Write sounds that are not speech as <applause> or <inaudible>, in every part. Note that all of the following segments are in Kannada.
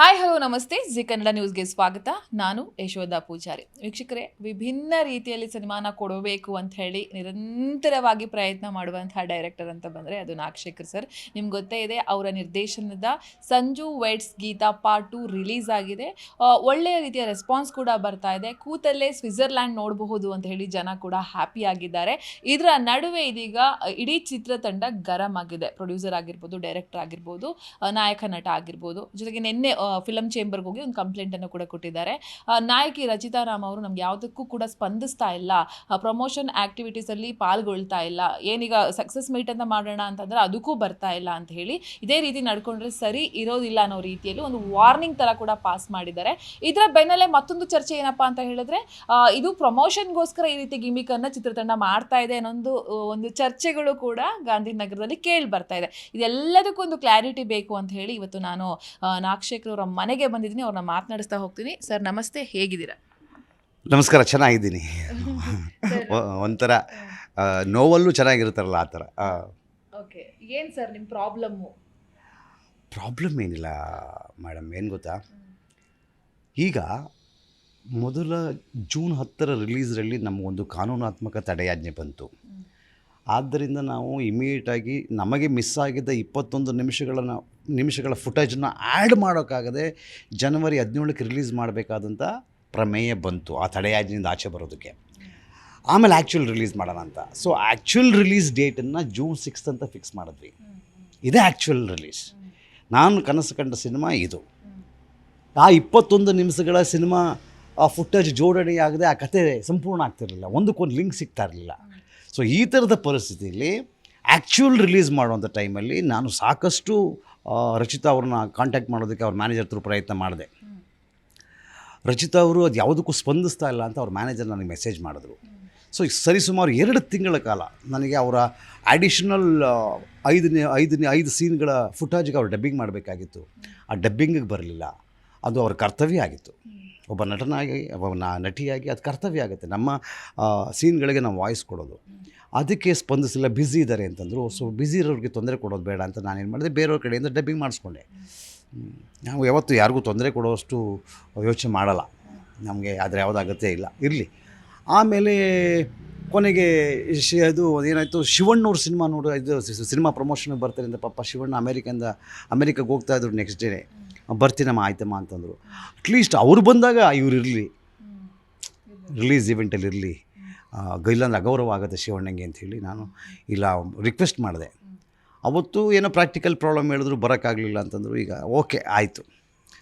ಹಾಯ್ ಹಲೋ ನಮಸ್ತೆ. ಜಿ ಕನ್ನಡ ನ್ಯೂಸ್ಗೆ ಸ್ವಾಗತ. ನಾನು ಯಶೋಧ ಪೂಜಾರಿ. ವೀಕ್ಷಕರೇ, ವಿಭಿನ್ನ ರೀತಿಯಲ್ಲಿ ಸಿನಿಮಾನ ಕೊಡಬೇಕು ಅಂತ ಹೇಳಿ ನಿರಂತರವಾಗಿ ಪ್ರಯತ್ನ ಮಾಡುವಂತಹ ಡೈರೆಕ್ಟರ್ ಅಂತ ಬಂದರೆ ಅದು ನಾಗಶೇಖರ್ ಸರ್. ನಿಮ್ಗೆ ಗೊತ್ತೇ ಇದೆ, ಅವರ ನಿರ್ದೇಶನದ Sanju weds Geetha part two release ಆಗಿದೆ. ಒಳ್ಳೆಯ ರೀತಿಯ ರೆಸ್ಪಾನ್ಸ್ ಕೂಡ ಬರ್ತಾ ಇದೆ. ಕೂತಲ್ಲೇ ಸ್ವಿಟ್ಜರ್ಲ್ಯಾಂಡ್ ನೋಡಬಹುದು ಅಂತ ಹೇಳಿ ಜನ ಕೂಡ ಹ್ಯಾಪಿ ಆಗಿದ್ದಾರೆ. ಇದರ ನಡುವೆ ಇದೀಗ, ಇಡೀ ಚಿತ್ರತಂಡ ಗರಂ ಆಗಿದೆ. ಪ್ರೊಡ್ಯೂಸರ್ ಆಗಿರ್ಬೋದು ಡೈರೆಕ್ಟರ್ ಆಗಿರ್ಬೋದು ನಾಯಕ ನಟ ಆಗಿರ್ಬೋದು. ಜೊತೆಗೆ ನಿನ್ನೆ ಫಿಲಮ್ ಚೇಂಬರ್ಗೆ ಹೋಗಿ ಒಂದು ಕಂಪ್ಲೇಂಟನ್ನು ಕೂಡ ಕೊಟ್ಟಿದ್ದಾರೆ. ನಾಯಕಿ ರಚಿತಾ ರಾಮ್ ಅವರು ನಮ್ಗೆ ಯಾವುದಕ್ಕೂ ಕೂಡ ಸ್ಪಂದಿಸ್ತಾ ಇಲ್ಲ. ಪ್ರಮೋಷನ್ ಆ್ಯಕ್ಟಿವಿಟೀಸಲ್ಲಿ ಪಾಲ್ಗೊಳ್ತಾ ಇಲ್ಲ. ಏನೀಗ ಸಕ್ಸಸ್ ಮೀಟ್ ಅಂತ ಮಾಡೋಣ ಅಂತಂದ್ರೆ ಅದಕ್ಕೂ ಬರ್ತಾ ಇಲ್ಲ ಅಂತ ಹೇಳಿ ಇದೇ ರೀತಿ ನಡ್ಕೊಂಡ್ರೆ ಸರಿ ಇರೋದಿಲ್ಲ ಅನ್ನೋ ರೀತಿಯಲ್ಲಿ ಒಂದು ವಾರ್ನಿಂಗ್ ಥರ ಕೂಡ ಪಾಸ್ ಮಾಡಿದ್ದಾರೆ. ಇದರ ಬೆನ್ನಲ್ಲೇ ಮತ್ತೊಂದು ಚರ್ಚೆ ಏನಪ್ಪಾ ಅಂತ ಹೇಳಿದ್ರೆ ಇದು ಪ್ರಮೋಷನ್ಗೋಸ್ಕರ ಈ ರೀತಿ ಗಿಮಿಕ್ ಅನ್ನ ಚಿತ್ರತಂಡ ಮಾಡ್ತಾ ಇದೆ ಅನ್ನೊಂದು ಒಂದು ಚರ್ಚೆಗಳು ಕೂಡ ಗಾಂಧಿನಗರದಲ್ಲಿ ಕೇಳಿ ಬರ್ತಾ ಇದೆ. ಇದೆಲ್ಲದಕ್ಕೂ ಒಂದು ಕ್ಲಾರಿಟಿ ಬೇಕು ಅಂತ ಹೇಳಿ ಇವತ್ತು ನಾನು ಆ, ನಾಗಶೇಖರ್ ಅವರ ಮನೆಗೆ ಬಂದಿದ್ದೀನಿ ಅವ್ರನ್ನ ಮಾತನಾಡಿಸ್ತಾ ಹೋಗ್ತೀನಿ. ಸರ್ ನಮಸ್ತೆ ಹೇಗಿದ್ದೀರಾ? ನಮಸ್ಕಾರ ಚೆನ್ನಾಗಿದ್ದೀನಿ. ಒಂಥರ ನೋವಲ್ಲೂ ಚೆನ್ನಾಗಿರ್ತಾರಲ್ಲ ಆ ಥರ. ಓಕೆ ಏನು ಸರ್ ನಿಮ್ಮ ಪ್ರಾಬ್ಲಮ್ಮು? ಪ್ರಾಬ್ಲಮ್ ಏನಿಲ್ಲ ಮೇಡಮ್ ಏನು ಗೊತ್ತಾ? ಈಗ ಮೊದಲ ಜೂನ್ ಹತ್ತರ ರಿಲೀಸ್ರಲ್ಲಿ ನಮಗೊಂದು ಕಾನೂನಾತ್ಮಕ ತಡೆಯಾಜ್ಞೆ ಬಂತು. ಆದ್ದರಿಂದ ನಾವು ಇಮಿಡಿಯೇಟಾಗಿ ನಮಗೆ ಮಿಸ್ ಆಗಿದ್ದ ಇಪ್ಪತ್ತೊಂದು ನಿಮಿಷಗಳನ್ನು ನಿಮಿಷಗಳ ಫುಟೇಜನ್ನ ಆ್ಯಡ್ ಮಾಡೋಕ್ಕಾಗದೆ ಜನವರಿ ಹದಿನೇಳಕ್ಕೆ ರಿಲೀಸ್ ಮಾಡಬೇಕಾದಂಥ ಪ್ರಮೇಯ ಬಂತು ಆ ತಡೆಯಾಜಿನಿಂದ ಆಚೆ ಬರೋದಕ್ಕೆ. ಆಮೇಲೆ ಆ್ಯಕ್ಚುಲ್ ರಿಲೀಸ್ ಮಾಡೋಣ ಅಂತ. ಸೊ ಆ್ಯಕ್ಚುಲ್ ರಿಲೀಸ್ ಡೇಟನ್ನು ಜೂನ್ ಸಿಕ್ಸ್ತ್ ಅಂತ ಫಿಕ್ಸ್ ಮಾಡಿದ್ವಿ. ಇದೇ ಆ್ಯಕ್ಚುಯಲ್ ರಿಲೀಸ್ ನಾನು ಕನಸು ಕಂಡ ಸಿನಿಮಾ ಇದು. ಆ ಇಪ್ಪತ್ತೊಂದು ನಿಮಿಷಗಳ ಸಿನಿಮಾ, ಆ ಫುಟೇಜ್ ಜೋಡಣೆಯಾಗದೆ ಆ ಕತೆ ಸಂಪೂರ್ಣ ಆಗ್ತಿರಲಿಲ್ಲ. ಒಂದಕ್ಕೊಂದು ಲಿಂಕ್ ಸಿಗ್ತಾ ಇರಲಿಲ್ಲ. ಸೊ ಈ ಥರದ ಪರಿಸ್ಥಿತಿಯಲ್ಲಿ ಆ್ಯಕ್ಚುಯಲ್ ರಿಲೀಸ್ ಮಾಡುವಂಥ ಟೈಮಲ್ಲಿ ನಾನು ಸಾಕಷ್ಟು ರಚಿತಾ ಅವ್ರನ್ನ ಕಾಂಟ್ಯಾಕ್ಟ್ ಮಾಡೋದಕ್ಕೆ ಅವ್ರ ಮ್ಯಾನೇಜರ್ ತ್ರೂ ಪ್ರಯತ್ನ ಮಾಡಿದೆ. ರಚಿತಾ ಅವರು ಅದು ಯಾವುದಕ್ಕೂ ಸ್ಪಂದಿಸ್ತಾ ಇಲ್ಲ ಅಂತ ಅವ್ರ ಮ್ಯಾನೇಜರ್ ನನಗೆ ಮೆಸೇಜ್ ಮಾಡಿದ್ರು. ಸೊ ಸರಿಸುಮಾರು ಎರಡು ತಿಂಗಳ ಕಾಲ ನನಗೆ ಅವರ ಅಡಿಷನಲ್ ಐದನೇ ಐದನೇ, ಐದು ಸೀನ್ಗಳ ಫುಟಾಜಿಗೆ ಅವ್ರು ಡಬ್ಬಿಂಗ್ ಮಾಡಬೇಕಾಗಿತ್ತು. ಆ ಡಬ್ಬಿಂಗಿಗೆ ಬರಲಿಲ್ಲ. ಅದು ಅವ್ರ ಕರ್ತವ್ಯ ಆಗಿತ್ತು. ಒಬ್ಬ ನಟನಾಗಿ, ಒಬ್ಬ ನಟಿಯಾಗಿ ಅದು ಕರ್ತವ್ಯ ಆಗುತ್ತೆ. ನಮ್ಮ ಸೀನ್ಗಳಿಗೆ ನಾವು ವಾಯ್ಸ್ ಕೊಡೋದು. ಅದಕ್ಕೆ ಸ್ಪಂದಿಸಿಲ್ಲ ಬ್ಯುಸಿ ಇದ್ದಾರೆ ಅಂತಂದರು. ಸೊ ಬ್ಯುಸಿ ಇರೋರಿಗೆ ತೊಂದರೆ ಕೊಡೋದು ಬೇಡ ಅಂತ ನಾನೇನು ಮಾಡಿದೆ. ಬೇರೆಯವ್ರ ಕಡೆಯಿಂದ ಡಬ್ಬಿಂಗ್ ಮಾಡಿಸ್ಕೊಂಡೆ. ನಾವು ಯಾವತ್ತೂ ಯಾರಿಗೂ ತೊಂದರೆ ಕೊಡೋಷ್ಟು ಯೋಚನೆ ಮಾಡಲ್ಲ. ನಮಗೆ ಆದರೆ ಯಾವುದಾಗತ್ತೆ ಇಲ್ಲ. ಇರಲಿ. ಆಮೇಲೆ ಕೊನೆಗೆ ಶಿ ಅದು ಏನಾಯಿತು ಶಿವಣ್ಣವ್ರ ಸಿನಿಮಾ ನೋಡು ಇದು ಸಿನಿಮಾ ಪ್ರಮೋಷನ್ಗೆ ಬರ್ತಾರೆ ಅಂತ ಪಾಪ ಶಿವಣ್ಣ ಅಮೇರಿಕಿಂದ ಅಮೇರಿಕಾಗೆ ಹೋಗ್ತಾ ಇದ್ರು ನೆಕ್ಸ್ಟ್ ಡೇನೆ ಬರ್ತೀನಮ್ಮ ಆಯ್ತಮ್ಮ ಅಂತಂದರು. ಅಟ್ಲೀಸ್ಟ್ ಅವ್ರು ಬಂದಾಗ ಇವ್ರು ಇರಲಿ. ರಿಲೀಸ್ ಇವೆಂಟಲ್ಲಿ ಇರಲಿ. ಇಲ್ಲಾಂದ್ರೆ ಅಗೌರವ ಆಗುತ್ತೆ ಶಿವಣ್ಣಂಗೆ ಅಂಥೇಳಿ ನಾನು ಇಲ್ಲ ರಿಕ್ವೆಸ್ಟ್ ಮಾಡಿದೆ. ಅವತ್ತು ಏನೋ ಪ್ರಾಕ್ಟಿಕಲ್ ಪ್ರಾಬ್ಲಮ್ ಹೇಳಿದ್ರು, ಬರೋಕ್ಕಾಗಲಿಲ್ಲ ಅಂತಂದರು, ಈಗ ಓಕೆ ಆಯಿತು.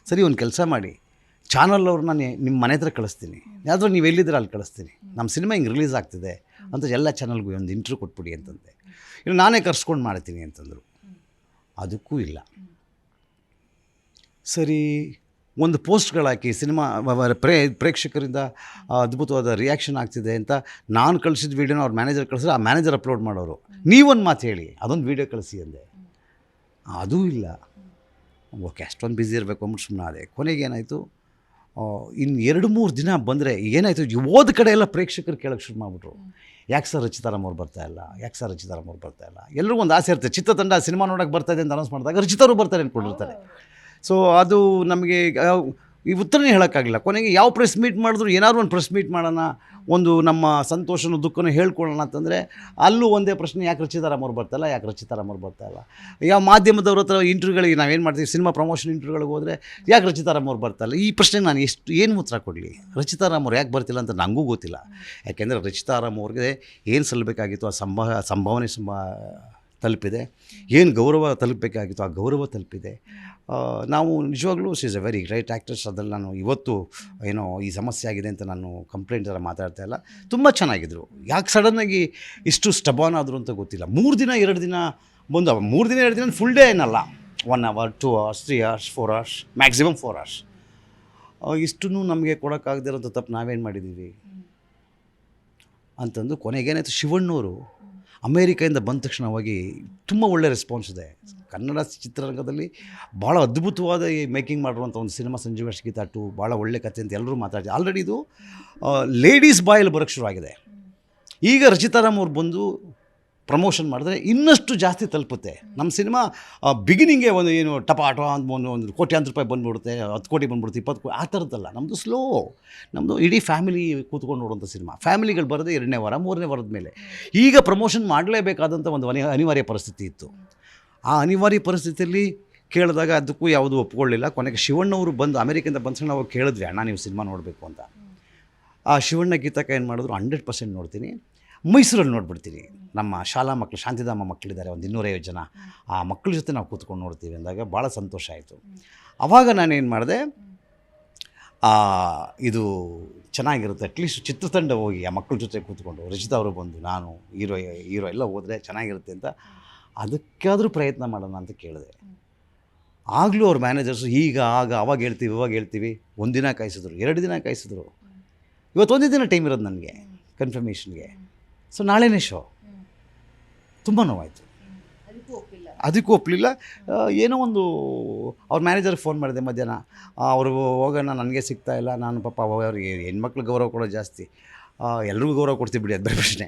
ಸರಿ, ಒಂದು ಕೆಲಸ ಮಾಡಿ. ಚಾನಲ್ ನಾನು ನಿಮ್ಮ ಮನೆ ಹತ್ರ ಕಳಿಸ್ತೀನಿ. ಯಾವುದೋ ನೀವು ಎಲ್ಲಿದ್ರೆ ಅಲ್ಲಿ ಕಳಿಸ್ತೀನಿ. ನಮ್ಮ ಸಿನಿಮಾ ಹಿಂಗೆ ರಿಲೀಸ್ ಆಗ್ತಿದೆ ಅಂತ ಎಲ್ಲ ಚಾನಲ್ಗೂ ಒಂದು ಇಂಟ್ರ್ಯೂ ಕೊಟ್ಬಿಡಿ ಅಂತಂದೆ. ಇನ್ನು ನಾನೇ ಕರ್ಸ್ಕೊಂಡು ಮಾಡ್ತೀನಿ ಅಂತಂದರು. ಅದಕ್ಕೂ ಇಲ್ಲ. ಸರಿ ಒಂದು ಪೋಸ್ಟ್ಗಳಾಕಿ ಸಿನಿಮಾ ಪ್ರೇ, ಪ್ರೇಕ್ಷಕರಿಂದ ಅದ್ಭುತವಾದ ರಿಯಾಕ್ಷನ್ ಆಗ್ತಿದೆ ಅಂತ ನಾನು ಕಳಿಸಿದ ವೀಡಿಯೋನ ಅವ್ರ ಮ್ಯಾನೇಜರ್ ಕಳಿಸಿದ್ರೆ ಆ ಮ್ಯಾನೇಜರ್ ಅಪ್ಲೋಡ್ ಮಾಡೋರು. ನೀವೊಂದು ಮಾತು ಹೇಳಿ, ಅದೊಂದು ವೀಡಿಯೋ ಕಳಿಸಿ ಅಂದೆ. ಅದೂ ಇಲ್ಲ. ಓಕೆ, ಅಷ್ಟೊಂದು ಬ್ಯುಸಿ ಇರಬೇಕು ಅಂದ್ಬಿಟ್ಟು ಸುಮ್ಮನೆ ಅದೇ ಕೊನೆಗೆ ಏನಾಯಿತು? ಇನ್ನು ಎರಡು ಮೂರು ದಿನ ಬಂದರೆ ಏನಾಯಿತು? ಓದ ಕಡೆ ಎಲ್ಲ ಪ್ರೇಕ್ಷಕರು ಕೇಳೋಕ್ಕೆ ಶುರು ಮಾಡಿಬಿಟ್ರು. ಯಾಕೆ ಸರ್ ರಚಿತಾರಾಮ್ ಅವ್ರು ಬರ್ತಾ ಇಲ್ಲ? ಯಾಕೆ ಸರ್ ರಚಿತಾರಾಮ್ ಅವ್ರು ಬರ್ತಾ ಇಲ್ಲ? ಎಲ್ಲರಿಗೂ ಒಂದು ಆಸೆ ಇರುತ್ತೆ. ಚಿತ್ರತಂಡ ಸಿನಿಮಾ ನೋಡೋಕೆ ಬರ್ತಾ ಇದೆ ಅಂತ ಅನೌನ್ಸ್ ಮಾಡಿದಾಗ ರಚಿತಾರು ಬರ್ತಾರೆ ಅಂದ್ಕೊಂಡಿರ್ತಾರೆ ಸೊ ಅದು ನಮಗೆ ಈ ಉತ್ತರನೇ ಹೇಳೋಕ್ಕಾಗಲಿಲ್ಲ ಕೊನೆಗೆ ಯಾವ ಪ್ರೆಸ್ ಮೀಟ್ ಮಾಡಿದ್ರು, ಏನಾದ್ರು ಒಂದು ಪ್ರೆಸ್ ಮೀಟ್ ಮಾಡೋಣ, ಒಂದು ನಮ್ಮ ಸಂತೋಷನ ದುಃಖನೂ ಹೇಳ್ಕೊಳ್ಳೋಣ ಅಂತಂದರೆ, ಅಲ್ಲೂ ಒಂದೇ ಪ್ರಶ್ನೆ, ಯಾಕೆ ರಚಿತಾರಾಮ್ ಅವ್ರು ಬರ್ತಾಯಿಲ್ಲ ಯಾಕೆ ರಚಿತಾರಾಮ್ ಅವ್ರು ಬರ್ತಾ ಇಲ್ಲ? ಯಾವ ಮಾಧ್ಯಮದವ್ರ ಹತ್ರ ಇಂಟರ್ವ್ಯೂಗಳಿಗೆ ನಾವೇನು ಮಾಡ್ತೀವಿ ಸಿನಿಮಾ ಪ್ರಮೋಷನ್ ಇಂಟರ್ವ್ಯೂಗಳಿಗೆ ಹೋದರೆ, ಯಾಕೆ ರಚಿತಾರಾಮ್ ಅವ್ರು ಬರ್ತಾ ಇಲ್ಲ? ಈ ಪ್ರಶ್ನೆಗೆ ನಾನು ಎಷ್ಟು, ಏನು ಉತ್ತರ ಕೊಡಲಿ? ರಚಿತಾರಾಮ್ ಅವ್ರು ಯಾಕೆ ಬರ್ತಿಲ್ಲ ಅಂತ ನನಗೂ ಗೊತ್ತಿಲ್ಲ. ಯಾಕೆಂದರೆ ರಚಿತಾರಾಮ್ ಅವ್ರಿಗೆ ಏನು ಸಲ್ಲಬೇಕಾಗಿತ್ತು ಆ ಸಂಭ, ಸಂಭಾವನೆ, ಸಂಭ ತಲುಪಿದೆ. ಏನು ಗೌರವ ತಲುಪಬೇಕಾಗಿತ್ತು, ಆ ಗೌರವ ತಲುಪಿದೆ. ನಾವು ನಿಜವಾಗ್ಲೂ is a very great actress ಅದ್ರಲ್ಲಿ ನಾನು ಇವತ್ತು, ಏನೋ ಈ ಸಮಸ್ಯೆ ಆಗಿದೆ ಅಂತ ನಾನು ಕಂಪ್ಲೇಂಟ್ ಥರ ಮಾತಾಡ್ತಾ ಇಲ್ಲ. ತುಂಬ ಚೆನ್ನಾಗಿದ್ರು. ಯಾಕೆ ಸಡನ್ನಾಗಿ ಇಷ್ಟು ಸ್ಟಬಾನ್ ಆದರು ಅಂತ ಗೊತ್ತಿಲ್ಲ. ಮೂರು ದಿನ, ಎರಡು ದಿನ ಬಂದು, ಮೂರು ದಿನ, ಎರಡು ದಿನ ಫುಲ್ ಡೇ ಏನಲ್ಲ. One hour two hours three hours four hours maximum four hours ಇಷ್ಟನ್ನು ನಮಗೆ ಕೊಡೋಕ್ಕಾಗದಿರೋಂಥ ತಪ್ಪು ನಾವೇನು ಮಾಡಿದ್ದೀವಿ ಅಂತಂದು ಕೊನೆಗೇನಾಯಿತು, ಶಿವಣ್ಣವರು ಅಮೇರಿಕೆಯಿಂದ ಬಂದ ತಕ್ಷಣವಾಗಿ ತುಂಬ ಒಳ್ಳೆ ರೆಸ್ಪಾನ್ಸ್ ಇದೆ. ಕನ್ನಡ ಚಿತ್ರರಂಗದಲ್ಲಿ ಭಾಳ ಅದ್ಭುತವಾದ ಈ ಮೇಕಿಂಗ್ ಮಾಡಿರುವಂಥ ಒಂದು ಸಿನಿಮಾ ಸಂಜೀವ ಗೀತಾ ಟು ಭಾಳ ಒಳ್ಳೆ ಕಥೆ ಅಂತ ಎಲ್ಲರೂ ಮಾತಾಡ್ತಾರೆ. ಆಲ್ರೆಡಿ ಇದು ಲೇಡೀಸ್ ಬಾಯಲ್ಲಿ ಬರೋಕ್ಕೆ ಶುರುವಾಗಿದೆ. ಈಗ ರಚಿತಾರಾಮ್ ಅವ್ರು ಬಂದು ಪ್ರಮೋಷನ್ ಮಾಡಿದ್ರೆ ಇನ್ನಷ್ಟು ಜಾಸ್ತಿ ತಲುಪುತ್ತೆ. ನಮ್ಮ ಸಿನಿಮಾ ಬಿಗಿನಿಂಗೇ ಒಂದು ಏನು ಟಪಾಟೋ ಅಂತ ಒಂದು ಒಂದು ಕೋಟ್ಯಾಂತರ ರೂಪಾಯಿ ಬಂದ್ಬಿಡುತ್ತೆ, ಹತ್ತು ಕೋಟಿ ಬಂದ್ಬಿಡುತ್ತೆ, ಇಪ್ಪತ್ತು ಕೋಟಿ ಆ ಥರದ್ದಲ್ಲ. ನಮ್ಮದು ಸ್ಲೋ ನಮ್ಮದು ಇಡೀ ಫ್ಯಾಮಿಲಿ ಕೂತ್ಕೊಂಡು ನೋಡುವಂಥ ಸಿನಿಮಾ. ಫ್ಯಾಮಿಲಿಗಳು ಬರೋದೇ ಎರಡನೇ ವಾರ, ಮೂರನೇ ವಾರದ ಮೇಲೆ. ಈಗ ಪ್ರಮೋಷನ್ ಮಾಡಲೇಬೇಕಾದಂಥ ಒಂದು ಅನಿ, ಅನಿವಾರ್ಯ ಪರಿಸ್ಥಿತಿ ಇತ್ತು. ಆ ಅನಿವಾರ್ಯ ಪರಿಸ್ಥಿತಿಯಲ್ಲಿ ಕೇಳಿದಾಗ ಅದಕ್ಕೂ ಯಾವುದೂ ಒಪ್ಕೊಳ್ಳಿಲ್ಲ. ಕೊನೆಗೆ ಶಿವಣ್ಣವರು ಬಂದು ಅಮೆರಿಕದಿಂದ ಬಂದ ನಾವು ಕೇಳಿದ್ವಿ, ಅಣ್ಣ, ನೀವು ಸಿನಿಮಾ ನೋಡಬೇಕು ಅಂತ. ಆ ಶಿವಣ್ಣ ಗೀತಕ್ಕೆ ಏನು ಮಾಡಿದ್ರು, ಹಂಡ್ರೆಡ್ ಪರ್ಸೆಂಟ್ ನೋಡ್ತೀನಿ. ಮೈಸೂರಲ್ಲಿ ನೋಡ್ಬಿಡ್ತೀನಿ. ನಮ್ಮ ಶಾಲಾ ಮಕ್ಕಳು ಶಾಂತಿಧಾಮ ಮಕ್ಕಳಿದ್ದಾರೆ ಒಂದು ಇನ್ನೂರೈವತ್ತು ಜನ. ಆ ಮಕ್ಕಳ ಜೊತೆ ನಾವು ಕೂತ್ಕೊಂಡು ನೋಡ್ತೀವಿ ಅಂದಾಗ ಭಾಳ ಸಂತೋಷ ಆಯಿತು. ಆವಾಗ ನಾನೇನು ಮಾಡಿದೆ ಇದು ಚೆನ್ನಾಗಿರುತ್ತೆ ಅಟ್ಲೀಸ್ಟ್ ಚಿತ್ರತಂಡ ಹೋಗಿ ಆ ಮಕ್ಕಳ ಜೊತೆ ಕೂತ್ಕೊಂಡು, ರಚಿತ ಅವರು ಬಂದು, ನಾನು, ಹೀರೋ ಹೀರೋ ಎಲ್ಲ ಹೋದರೆ ಚೆನ್ನಾಗಿರುತ್ತೆ ಅಂತ ಅದಕ್ಕಾದರೂ ಪ್ರಯತ್ನ ಮಾಡೋಣ ಅಂತ ಕೇಳಿದೆ. ಆಗಲೂ ಅವ್ರ ಮ್ಯಾನೇಜರ್ಸು ಈಗ, ಆಗ, ಅವಾಗ ಹೇಳ್ತೀವಿ, ಇವಾಗ ಹೇಳ್ತೀವಿ ಒಂದಿನ ಕಾಯಿಸಿದ್ರು, ಎರಡು ದಿನ ಕಾಯಿಸಿದ್ರು. ಇವತ್ತು ಒಂದೇ ದಿನ ಟೈಮ್ ಇರೋದು ನನಗೆ ಕನ್ಫರ್ಮೇಷನ್ಗೆ ಸೊ ನಾಳೆನೇ ಶೋ ತುಂಬ ನೋವಾಯಿತು. ಅದಕ್ಕೂ ಒಪ್ಪಿಲ್ಲ ಅದಕ್ಕೂ ಒಪ್ಪಲಿಲ್ಲ ಏನೋ ಒಂದು ಅವ್ರ ಮ್ಯಾನೇಜರ್ಗೆ ಫೋನ್ ಮಾಡಿದೆ ಮಧ್ಯಾಹ್ನ. ಅವರು ಹೋಗೋಣ, ನನಗೆ ಸಿಗ್ತಾ ಇಲ್ಲ. ನಾನು ಪಾಪ ಅವ್ರಿಗೆ ಹೆಣ್ಮಕ್ಳು ಗೌರವ ಕೊಡೋದು ಜಾಸ್ತಿ. ಎಲ್ರಿಗೂ ಗೌರವ ಕೊಡ್ತೀವಿ ಬಿಡಿ, ಅದು ಪ್ರಶ್ನೆ.